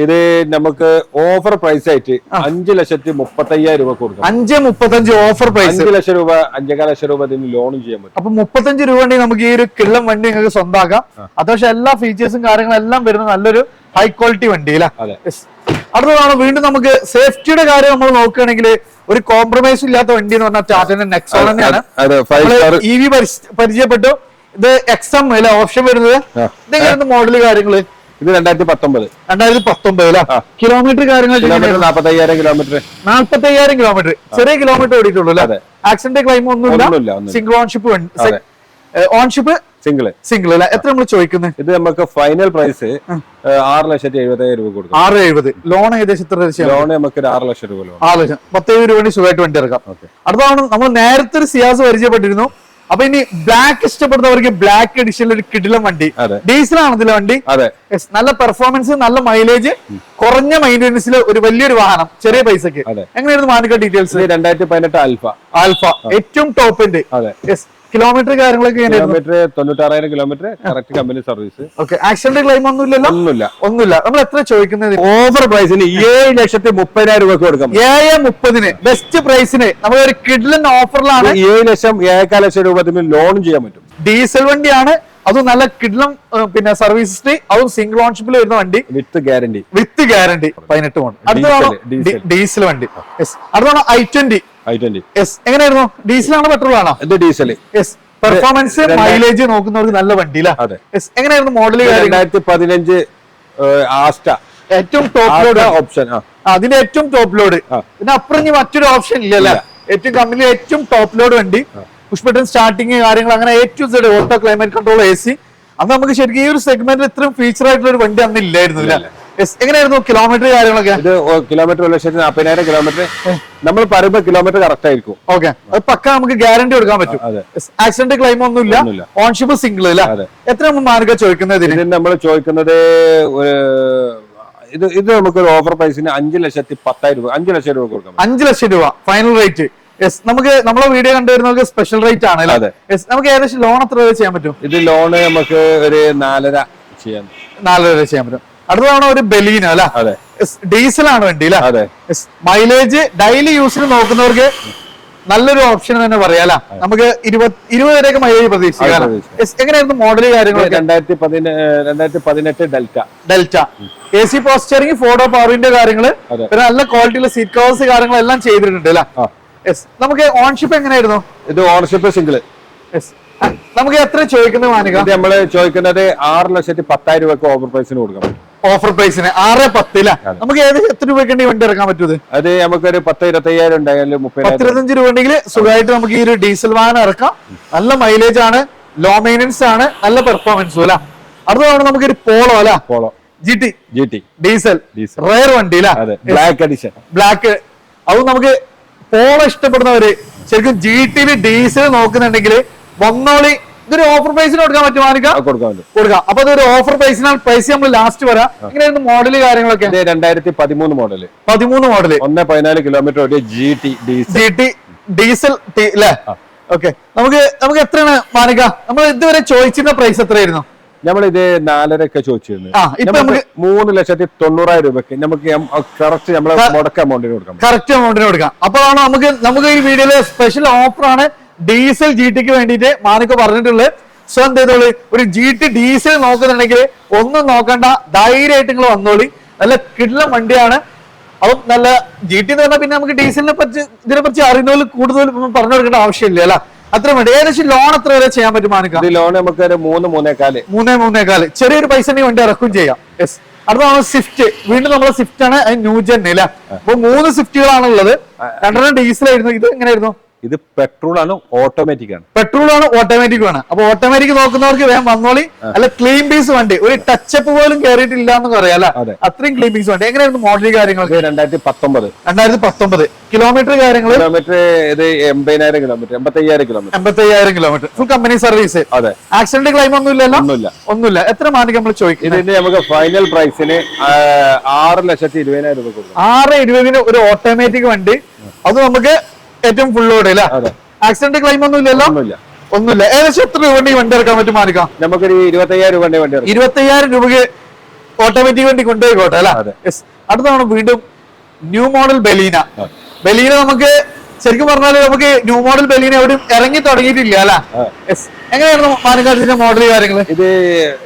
[SPEAKER 1] ഇത് നമുക്ക് ഓഫർ പ്രൈസ് ആയിട്ട് അഞ്ച് ലക്ഷത്തി മുപ്പത്തയ്യായിരം രൂപ കൊടുക്കും.
[SPEAKER 2] അഞ്ച് മുപ്പത്തഞ്ച് ഓഫർ പ്രൈസ്
[SPEAKER 1] അഞ്ച് ലക്ഷം രൂപ അഞ്ചേകാല ലക്ഷം രൂപ ഇതിന് ലോണും ചെയ്യാൻ പറ്റും.
[SPEAKER 2] അപ്പൊ മുപ്പത്തഞ്ച് രൂപ ഉണ്ടെങ്കിൽ നമുക്ക് ഈ ഒരു കിള്ളം വണ്ടി നിങ്ങൾക്ക് സ്വന്തമാക്കാം അത്യാവശ്യം എല്ലാ ഫീച്ചേഴ്സും കാര്യങ്ങളും എല്ലാം വരുന്ന നല്ലൊരു ഹൈ ക്വാളിറ്റി വണ്ടി അല്ലേ. അടുത്തതാണ് വീണ്ടും നമുക്ക് സേഫ്റ്റിയുടെ കാര്യം നമ്മൾ നോക്കുകയാണെങ്കിൽ ഒരു കോംപ്രമൈസ് ഇല്ലാത്ത വണ്ടി എന്ന് പറഞ്ഞാൽ ടാറ്റന്റെ നെക്സോൺ തന്നെയാണ്. ഇ വി പരിചയപ്പെട്ടു. ഇത് എക്സം അല്ലെ ഓപ്ഷൻ വരുന്നത്. ഇതെങ്ങനെയാണ് മോഡൽ കാര്യങ്ങൾ?
[SPEAKER 1] ഇത് രണ്ടായിരത്തി പത്തൊമ്പത്
[SPEAKER 2] രണ്ടായിരത്തി പത്തൊമ്പത് അല്ലെ കിലോമീറ്റർ
[SPEAKER 1] കാര്യങ്ങൾ നാൽപ്പത്തി അയ്യായിരം കിലോമീറ്റർ
[SPEAKER 2] നാൽപ്പത്തി അയ്യായിരം കിലോമീറ്റർ ചെറിയ കിലോമീറ്റർ ഓടിയിട്ടുള്ളൂ അല്ലേ ആക്സിഡന്റ് ക്ലൈം ഒന്നുമില്ല. Single ownership. Ownership
[SPEAKER 1] single
[SPEAKER 2] single അല്ല എത്ര നമ്മൾ ചോദിക്കുന്നത്
[SPEAKER 1] ഇത് നമുക്ക് ഫൈനൽ പ്രൈസ് ആറ് ലക്ഷത്തി എഴുപത്തയ്യായിരം രൂപ കൊടുക്കും.
[SPEAKER 2] ആറ് എഴുപത്. ലോൺ ഏകദേശം എത്ര ലക്ഷം?
[SPEAKER 1] ലോൺ നമുക്ക് ഒരു ആറ് ലക്ഷം രൂപ
[SPEAKER 2] ആറ് ലക്ഷം. പത്തേഴ് രൂപ വേണ്ടി സുഖമായിട്ട് വണ്ടി ഇറക്കാം.
[SPEAKER 1] ഓക്കെ.
[SPEAKER 2] അടുത്താണ് നമ്മൾ നേരത്തെ ഒരു സിയാസ് പരിചയപ്പെട്ടിരുന്നു. അപ്പൊ ഇനി ബ്ലാക്ക് ഇഷ്ടപ്പെടുന്നവർക്ക് ബ്ലാക്ക് എഡിഷനിൽ ഒരു കിടിലം വണ്ടി. ഡീസൽ ആണ് ഇതിലെ വണ്ടി നല്ല പെർഫോമൻസ് നല്ല മൈലേജ് കുറഞ്ഞ മൈന്റനൻസിൽ ഒരു വലിയൊരു വാഹനം ചെറിയ പൈസക്ക്. എങ്ങനെയായിരുന്നു മാനിക്ക ഡീറ്റെയിൽസ്
[SPEAKER 1] രണ്ടായിരത്തി പതിനെട്ട് ആൽഫ.
[SPEAKER 2] ആൽഫ. ഏറ്റവും ടോപ്പിന്റെ കിലോമീറ്റർ കാര്യങ്ങളൊക്കെ
[SPEAKER 1] kilometre തൊണ്ണൂറ്റാറായിരം kilometre correct company service
[SPEAKER 2] okay accident claim ഒന്നുമില്ലല്ലോ?
[SPEAKER 1] ഒന്നുമില്ല.
[SPEAKER 2] ഒന്നുമില്ല. നമ്മൾ എത്ര ചോദിക്കുന്നത്
[SPEAKER 1] ഓവർ പ്രൈസിന് ഏഴ് ലക്ഷത്തി മുപ്പതിനായിരം രൂപക്ക് കൊടുക്കാം.
[SPEAKER 2] ഏഴ് മുപ്പതിന്. ബെസ്റ്റ് പ്രൈസിന് നമ്മൾ ഒരു കിഡ്ലൻ ഓഫറിലാണ്
[SPEAKER 1] ഏഴ് ലക്ഷം ഏഴേക്കാൽ ലക്ഷം രൂപ ലോണും ചെയ്യാൻ പറ്റും.
[SPEAKER 2] ഡീസൽ വണ്ടിയാണ്. അതും നല്ല കിഡ്ലം പിന്നെ സർവീസ് ഹിസ്റ്ററി അതും സിംഗിൾ ഓൺഷിപ്പിൽ വരുന്ന വണ്ടി.
[SPEAKER 1] വിത്ത് ഗ്യാരണ്ടി
[SPEAKER 2] വിത്ത് ഗ്യാരണ്ടി പതിനെട്ട് പോണ്ട് അടുത്തതാണോ?
[SPEAKER 1] ഡീസൽ.
[SPEAKER 2] വണ്ടി. യെസ് അടുത്താണോ ഐ ട്വന്റി എങ്ങനെയായിരുന്നു? ഡീസലാണോ പെട്രോൾ ആണോ
[SPEAKER 1] ഇത് ഡീസൽ
[SPEAKER 2] പെർഫോമൻസ് മൈലേജ് നോക്കുന്നവർക്ക് നല്ല വണ്ടി എങ്ങനെയായിരുന്നു മോഡൽ
[SPEAKER 1] രണ്ടായിരത്തി പതിനഞ്ച് ആസ്റ്റ
[SPEAKER 2] ഏറ്റവും ടോപ്പ് ലോഡ്
[SPEAKER 1] ഓപ്ഷൻ
[SPEAKER 2] അതിന്റെ ഏറ്റവും ടോപ്പ് ലോഡ് പിന്നെ അപ്പുറം മറ്റൊരു ഓപ്ഷൻ ഇല്ലല്ലേ ഏറ്റവും കമ്പനി ഏറ്റവും ടോപ്പ് ലോഡ് വണ്ടി. പുഷ്പട്ടൻ സ്റ്റാർട്ടിങ് കാര്യങ്ങൾ അങ്ങനെ ഏറ്റവും Z auto climate control A C അന്ന് നമുക്ക് ശരിക്കും ഈ ഒരു സെഗ്മെന്റിൽ ഇത്രയും ഫീച്ചർ ആയിട്ടുള്ള ഒരു വണ്ടി അന്ന് ഇല്ലായിരുന്നു അല്ലേ. എങ്ങനെയായിരുന്നു കിലോമീറ്റർ കാര്യങ്ങളൊക്കെ?
[SPEAKER 1] ഇത് കിലോമീറ്റർ ഒരു ലക്ഷത്തി നാൽപ്പതിനായിരം കിലോമീറ്റർ നമ്മൾ പറയുമ്പോൾ കിലോമീറ്റർ കറക്റ്റ് ആയിരിക്കും.
[SPEAKER 2] ഓക്കെ അത് പക്ക നമുക്ക് ഗ്യാരണ്ടി കൊടുക്കാൻ പറ്റും. ആക്സിഡന്റ് ക്ലെയിം ഒന്നുമില്ല.
[SPEAKER 1] ഒന്നുമില്ല.
[SPEAKER 2] ഓൺഷിപ്പ് സിംഗിൾ അല്ല? എത്ര മാർഗ മാർഗ ചോദിക്കുന്നത് ഇതിന്?
[SPEAKER 1] നമ്മൾ ചോദിക്കുന്നത് ഒരു ഇത് ഇത് നമുക്ക് ഒരു ഓഫർ പ്രൈസിന് അഞ്ച് ലക്ഷത്തി പത്തായിരം രൂപ അഞ്ച് ലക്ഷം രൂപ കൊടുക്കാം.
[SPEAKER 2] അഞ്ച് ലക്ഷം രൂപ ഫൈനൽ റേറ്റ് യെസ് നമുക്ക് നമ്മളെ വീഡിയോ കണ്ടുവരുന്നവർക്ക് സ്പെഷ്യൽ റേറ്റ് ആണ്
[SPEAKER 1] അതെ.
[SPEAKER 2] നമുക്ക് ഏകദേശം ലോൺ എത്ര ചെയ്യാൻ പറ്റും?
[SPEAKER 1] ഇത് ലോണ് നമുക്ക് ഒരു നാലര ചെയ്യാൻ
[SPEAKER 2] നാലര ചെയ്യാൻ പറ്റും. അടുത്തതാണ് ഒരു ബലീന അല്ല? ഡീസൽ ആണ് വണ്ടി അല്ല മൈലേജ് ഡെയിലി യൂസിന് നോക്കുന്നവർക്ക് നല്ലൊരു ഓപ്ഷൻ തന്നെ പറയാം അല്ല? നമുക്ക് ഇരുപത് വരെയൊക്കെ മൈലേജ് പ്രതീക്ഷിക്കാം എങ്ങനെയായിരുന്നു മോഡൽ കാര്യങ്ങൾ
[SPEAKER 1] രണ്ടായിരത്തി രണ്ടായിരത്തി പതിനെട്ട് ഡെൽറ്റ.
[SPEAKER 2] ഡെൽറ്റ. എ സി പോസ്റ്ററിംഗ് ഫോട്ടോ പവറിന്റെ കാര്യങ്ങൾ
[SPEAKER 1] അതെ.
[SPEAKER 2] പിന്നെ നല്ല ക്വാളിറ്റിയുള്ള സീറ്റ് കവേഴ്സ് കാര്യങ്ങളെല്ലാം ചെയ്തിട്ടുണ്ട് അല്ല? നമുക്ക് ഓൺഷിപ്പ് എങ്ങനെയായിരുന്നു?
[SPEAKER 1] ഇത് ഓൺഷിപ്പ് സിംഗിൾ
[SPEAKER 2] യെസ് നമുക്ക് എത്ര ചോദിക്കുന്നത് മാനിക?
[SPEAKER 1] നമ്മൾ ചോദിക്കുന്നത് ആറ് ലക്ഷത്തി പത്തായിരം രൂപ ഓവർ പ്രൈസിന് കൊടുക്കാം
[SPEAKER 2] ഓഫർ പ്രൈസിന് ആറ് പത്തില. നമുക്ക് ഏകദേശം എത്ര രൂപയ്ക്ക് വണ്ടി ഇറക്കാൻ പറ്റും ഇത്?
[SPEAKER 1] അത് നമുക്കൊരു പത്ത് ഇരുപത്തയ്യായിരം ഉണ്ടായാലും
[SPEAKER 2] പത്തിരുപത്തഞ്ച് രൂപ ഉണ്ടെങ്കിൽ സുഖമായിട്ട് നമുക്ക് ഈ ഒരു ഡീസൽ വാഹനം ഇറക്കാം. നല്ല മൈലേജ് ആണ് ലോ മെയിനൻസ് ആണ് നല്ല പെർഫോമൻസും അല്ല? അടുത്തതാണ് നമുക്ക് ഒരു പോളോ അല്ല
[SPEAKER 1] Polo
[SPEAKER 2] G T
[SPEAKER 1] G T
[SPEAKER 2] diesel rare വണ്ടി
[SPEAKER 1] ബ്ലാക്ക് അഡിഷൻ
[SPEAKER 2] ബ്ലാക്ക് അത് നമുക്ക് പോളോ ഇഷ്ടപ്പെടുന്നവര് ശരിക്കും ജി ടിയിൽ ഡീസൽ നോക്കുന്നുണ്ടെങ്കിൽ വന്നോളി ഇതൊരു ഓഫർ പ്രൈസിന് കൊടുക്കാൻ പറ്റും മാനിക്ക
[SPEAKER 1] കൊടുക്കാൻ പറ്റും.
[SPEAKER 2] കൊടുക്കാം. അപ്പൊ ഇതൊരു ഓഫർ പ്രൈസിനാണ് പ്രൈസ് നമ്മൾ ലാസ്റ്റ് വരാം. ഇങ്ങനെയായിരുന്നു മോഡൽ കാര്യങ്ങളൊക്കെ?
[SPEAKER 1] രണ്ടായിരത്തി പതിമൂന്ന് മോഡൽ
[SPEAKER 2] പതിമൂന്ന് മോഡൽ
[SPEAKER 1] ഒന്ന് പതിനാല് കിലോമീറ്റർ ഓടിയ G T
[SPEAKER 2] G T diesel അല്ലേ ഓക്കെ നമുക്ക് നമുക്ക് എത്രയാണ് മാനിക നമ്മൾ ഇതുവരെ ചോദിച്ചിരുന്ന പ്രൈസ് എത്രയായിരുന്നു?
[SPEAKER 1] നമ്മളിത് നാലരൊക്കെ ചോദിച്ചിരുന്നു.
[SPEAKER 2] ആ, ഇപ്പൊ
[SPEAKER 1] നമുക്ക് മൂന്ന് ലക്ഷത്തി തൊണ്ണൂറായിരം രൂപക്ക് നമുക്ക് കറക്റ്റ് നമ്മളെ മുടക്ക എമൗണ്ടിന് കൊടുക്കാം.
[SPEAKER 2] കറക്റ്റ് എമൗണ്ടിന് കൊടുക്കാം. അപ്പോഴാണ് നമുക്ക് നമുക്ക് ഈ വീഡിയോയിലെ സ്പെഷ്യൽ ഓഫറാണ് ഡീസൽ ജി ടിക്ക് വേണ്ടിയിട്ട് മാനിക്ക പറഞ്ഞിട്ടുള്ളത്. സോ എന്ത് ചെയ്തോളി? ഒരു ജി ടി ഡീസൽ നോക്കുന്നുണ്ടെങ്കിൽ ഒന്നും നോക്കണ്ട ധൈര്യമായിട്ട് നിങ്ങൾ വന്നോളി. നല്ല കിടിലം വണ്ടിയാണ്. അപ്പം നല്ല ജി ടി എന്ന് പറഞ്ഞാൽ പിന്നെ നമുക്ക് ഡീസലിനെ പറ്റി ഇതിനെ പറ്റി അറിയുന്നവർ കൂടുതൽ പറഞ്ഞു കൊടുക്കേണ്ട ആവശ്യമില്ല അല്ല? അത്ര വേണ്ടി. ഏകദേശം ലോൺ എത്ര വരെ ചെയ്യാൻ പറ്റും മാനിക്ക
[SPEAKER 1] ഇത് ലോൺ നമുക്ക് മൂന്ന് മൂന്നേക്കാൽ
[SPEAKER 2] മൂന്നേ മൂന്നേകാൽ. ചെറിയൊരു പൈസ വണ്ടി ഇറക്കും ചെയ്യാം. യെസ് അടുത്ത സ്വിഫ്റ്റ് വീണ്ടും നമ്മളെ സ്വിഫ്റ്റ് ആണ് ന്യൂജൻ ന്യൂ ജെൻ അല്ലേ? അപ്പൊ മൂന്ന് സ്വിഫ്റ്റുകളാണുള്ളത് രണ്ടെണ്ണം ഡീസൽ ആയിരുന്നു. ഇത് എങ്ങനെയായിരുന്നു?
[SPEAKER 1] ഇത് പെട്രോൾ ആണ് ഓട്ടോമാറ്റിക് ആണ്.
[SPEAKER 2] പെട്രോൾ ആണ് ഓട്ടോമാറ്റിക് ആണ്. അപ്പൊ ഓട്ടോമാറ്റിക് നോക്കുന്നവർക്ക് വേഗം വന്നോളി. അല്ല ക്ലീൻ പീസ് വണ്ടി. ഒരു ടച്ചപ്പ് പോലും കയറിയിട്ടില്ല എന്ന് പറയാം അല്ലെ?
[SPEAKER 1] അതെ.
[SPEAKER 2] അത്രയും ക്ലീൻ പീസ് വണ്ടി. എങ്ങനെയായിരുന്നു മോഡൽ കാര്യങ്ങളൊക്കെ
[SPEAKER 1] രണ്ടായിരത്തി പത്തൊമ്പത്
[SPEAKER 2] രണ്ടായിരത്തി പത്തൊമ്പത്. കിലോമീറ്റർ കാര്യങ്ങൾ
[SPEAKER 1] കിലോമീറ്റർ ഇത് എൺപതിനായിരം കിലോമീറ്റർ എൺപത്തി അയ്യായിരം കിലോമീറ്റർ
[SPEAKER 2] എൺപത്തി അയ്യായിരം കിലോമീറ്റർ ഫുൾ കമ്പനി സർവീസ്
[SPEAKER 1] അതെ.
[SPEAKER 2] ആക്സിഡന്റ് ക്ലെയിം ഒന്നും ഇല്ലല്ലോ
[SPEAKER 1] ഒന്നുമില്ല.
[SPEAKER 2] ഒന്നുമില്ല. എത്ര മാർക്ക് നമ്മൾ ചോദിക്കും
[SPEAKER 1] ഇതിന് നമുക്ക് ഫൈനൽ പ്രൈസിന് ആറ് ലക്ഷത്തി ഇരുപതിനായിരം രൂപ
[SPEAKER 2] ആറ് ഇരുപതിന് ഒരു ഓട്ടോമാറ്റിക് വണ്ടി. അത് നമുക്ക് ഏറ്റവും ഫുൾ ഓട് അല്ലേ? ആക്സിഡന്റ് ക്ലെയിം ഒന്നും ഇല്ലല്ലോ?
[SPEAKER 1] ഒന്നുമില്ല.
[SPEAKER 2] ഏകദേശം എത്ര രൂപ വണ്ടി ഇറക്കാൻ പറ്റും മാനിക്കാം
[SPEAKER 1] നമുക്കൊരു ഇരുപത്തയ്യായിരം രൂപ വണ്ടി ഇരുപത്തയ്യായിരം
[SPEAKER 2] ഇരുപത്തി രൂപയ്ക്ക് ഓട്ടോമാറ്റിക് വണ്ടി കൊണ്ടുപോയിക്കോട്ടെ അല്ലേ? അടുത്താണ് വീണ്ടും ന്യൂ മോഡൽ ബലീന ബലീന നമുക്ക് ശരിക്കും പറഞ്ഞാൽ നമുക്ക് ന്യൂ മോഡൽ ബലീന എവിടെയും ഇറങ്ങി തുടങ്ങിയിട്ടില്ല അല്ല? Yes. എങ്ങനെയായിരുന്നു മാനക്കാട്ടിന്റെ മോഡൽ കാര്യങ്ങൾ?
[SPEAKER 1] ഇത്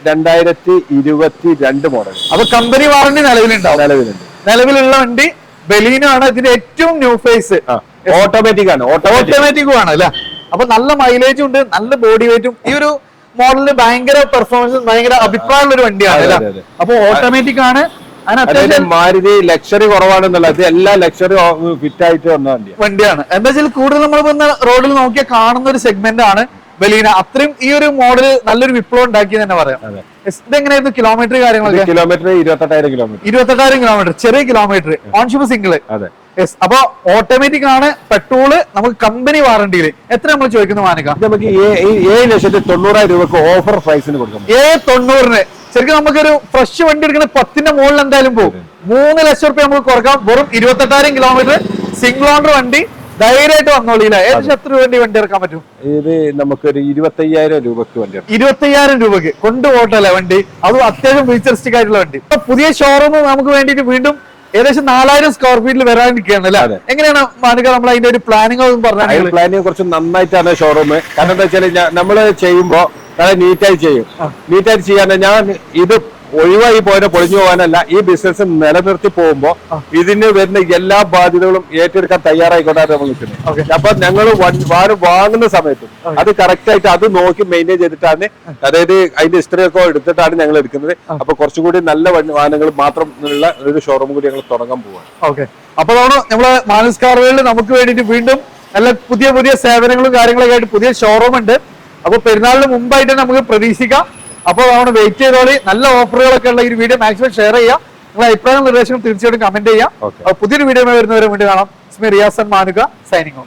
[SPEAKER 1] രണ്ടായിരത്തി ഇരുപത്തി രണ്ട് മോഡൽ
[SPEAKER 2] അപ്പൊ കമ്പനി വാറണ്ടി നിലവിലുണ്ടാവും.
[SPEAKER 1] നിലവിലുണ്ട്.
[SPEAKER 2] നിലവിലുള്ള വണ്ടി ബലീന ആണ്. ഇതിന്റെ ഏറ്റവും ന്യൂ ഫേസ്
[SPEAKER 1] ഓട്ടോമാറ്റിക് ആണ് ഓട്ടോമാറ്റിക്
[SPEAKER 2] ഓട്ടോമാറ്റിക്കും ആണ് അല്ലെ? അപ്പൊ നല്ല മൈലേജും ഉണ്ട് നല്ല ബോഡി വെയിറ്റും ഈ ഒരു മോഡലിന് ഭയങ്കര പെർഫോമൻസ് ഭയങ്കര അഭിപ്രായമുള്ള ഒരു വണ്ടിയാണ്. അപ്പൊ ഓട്ടോമാറ്റിക് ആണ്.
[SPEAKER 1] മാരുതി ലക്ഷറി കുറവാണെന്നുള്ളത് ഇത് എല്ലാ ലക്ഷറി ഫിറ്റ് ആയിട്ട് വന്ന വണ്ടിയാണ്.
[SPEAKER 2] വണ്ടിയാണ്. എന്താ വെച്ചാൽ കൂടുതൽ നമ്മൾ റോഡിൽ നോക്കിയാൽ കാണുന്ന ഒരു സെഗ്മെന്റ് ആണ് ബലീന. അത്രയും ഈ ഒരു മോഡൽ നല്ലൊരു വിപ്ലവം ഉണ്ടാക്കി തന്നെ പറയാം. ഇതെങ്ങനെയായിരുന്നു കിലോമീറ്റർ കാര്യങ്ങളൊക്കെ?
[SPEAKER 1] കിലോമീറ്റർ ഇരുപത്തെട്ടായിരം കിലോമീറ്റർ
[SPEAKER 2] ഇരുപത്തെട്ടായിരം കിലോമീറ്റർ ചെറിയ കിലോമീറ്റർ ഓൺഷിപ്പ് സിംഗിൾ
[SPEAKER 1] അതെ.
[SPEAKER 2] യെസ് അപ്പൊ ഓട്ടോമാറ്റിക് ആണ് പെട്രോൾ നമുക്ക് കമ്പനി വാറണ്ടിയിൽ എത്ര നമ്മൾ ചോദിക്കുന്നത് മാനിക്കാം
[SPEAKER 1] നമുക്ക് ഏഴ് ലക്ഷത്തി തൊണ്ണൂറായിരം രൂപക്ക് ഓഫർ പ്രൈസിന് കൊടുക്കാം
[SPEAKER 2] ഏ തൊണ്ണൂറിന്. ശരിക്കും നമുക്കൊരു ഫ്രഷ് വണ്ടി എടുക്കുന്ന പത്തിന്റെ മുകളിൽ എന്തായാലും പോകും മൂന്ന് ലക്ഷം റുപ്യ നമുക്ക് കുറക്കാം. വെറും ഇരുപത്തെട്ടായിരം കിലോമീറ്റർ സിംഗിൾ ഓണർ വണ്ടി ധൈര്യമായിട്ട് വന്നോളിയില്ല ഏകദേശം എത്ര രൂപ വണ്ടി ഇറക്കാൻ പറ്റും?
[SPEAKER 1] ഇത് നമുക്കൊരു ഇരുപത്തയ്യായിരം രൂപക്ക് വണ്ടി.
[SPEAKER 2] ഇരുപത്തയ്യായിരം രൂപക്ക്. കൊണ്ടുപോട്ടല്ലേ വണ്ടി? അതും അത്യാവശ്യം ഫീച്ചറിസ്റ്റിക് ആയിട്ടുള്ള വണ്ടി. പുതിയ ഷോറൂം നമുക്ക് വേണ്ടിയിട്ട് വീണ്ടും ഏകദേശം നാലായിരം സ്ക്വയർ ഫീറ്റിൽ വരാനിരിക്കുകയാണ് അല്ലേ. എങ്ങനെയാണ് മാനുക നമ്മൾ അതിന്റെ ഒരു പ്ലാനിങ് പറഞ്ഞാൽ
[SPEAKER 1] പ്ലാനിങ് കുറച്ച് നന്നായിട്ടാണ് ഷോറൂം കാരണം എന്താ വെച്ചാൽ നമ്മൾ ചെയ്യുമ്പോ നല്ല നീറ്റായി ചെയ്യും. നീറ്റായി ചെയ്യാൻ ഞാൻ ഇത് ഒഴിവായി പോയ പൊളിഞ്ഞു പോകാനല്ല ഈ ബിസിനസ് നിലനിർത്തി പോകുമ്പോ ഇതിന് വരുന്ന എല്ലാ ബാധ്യതകളും ഏറ്റെടുക്കാൻ തയ്യാറായിക്കൊണ്ടാണ് നമ്മൾ. നിൽക്കുന്നത്. അപ്പൊ ഞങ്ങൾ വാങ്ങുന്ന സമയത്ത് അത് കറക്റ്റ് ആയിട്ട് അത് നോക്കി മെയിന്റെയിൻ ചെയ്തിട്ടാണ് അതായത് അതിന്റെ ഹിസ്റ്ററി ഒക്കെ എടുത്തിട്ടാണ് ഞങ്ങൾ എടുക്കുന്നത്. അപ്പൊ കുറച്ചുകൂടി നല്ല വാഹനങ്ങൾ മാത്രം ഉള്ള ഒരു ഷോറൂം കൂടി ഞങ്ങൾ തുടങ്ങാൻ പോവാണ്.
[SPEAKER 2] ഓക്കെ. അപ്പൊ അതാണ് നമ്മൾ മാനസ് കാർവേളിൽ നമുക്ക് വേണ്ടിയിട്ട് വീണ്ടും നല്ല പുതിയ പുതിയ സേവനങ്ങളും കാര്യങ്ങളൊക്കെ ആയിട്ട് പുതിയ ഷോറൂം ഉണ്ട്. അപ്പൊ പെരുന്നാളിന് മുമ്പായിട്ട് നമുക്ക് പ്രതീക്ഷിക്കാം. അപ്പോൾ അവിടെ വെയിറ്റ് ചെയ്തോളി. നല്ല ഓഫറുകളൊക്കെ ഉള്ള ഈ വീഡിയോ മാക്സിമം ഷെയർ ചെയ്യാം നിങ്ങളുടെ അഭിപ്രായവും നിർദ്ദേശം തീർച്ചയായിട്ടും കമന്റ് ചെയ്യാം പുതിയൊരു വീഡിയോ വരുന്നവരെ വേണ്ടി കാണാം. സ്മി റിയാസൻ മാനുക സൈനിങ്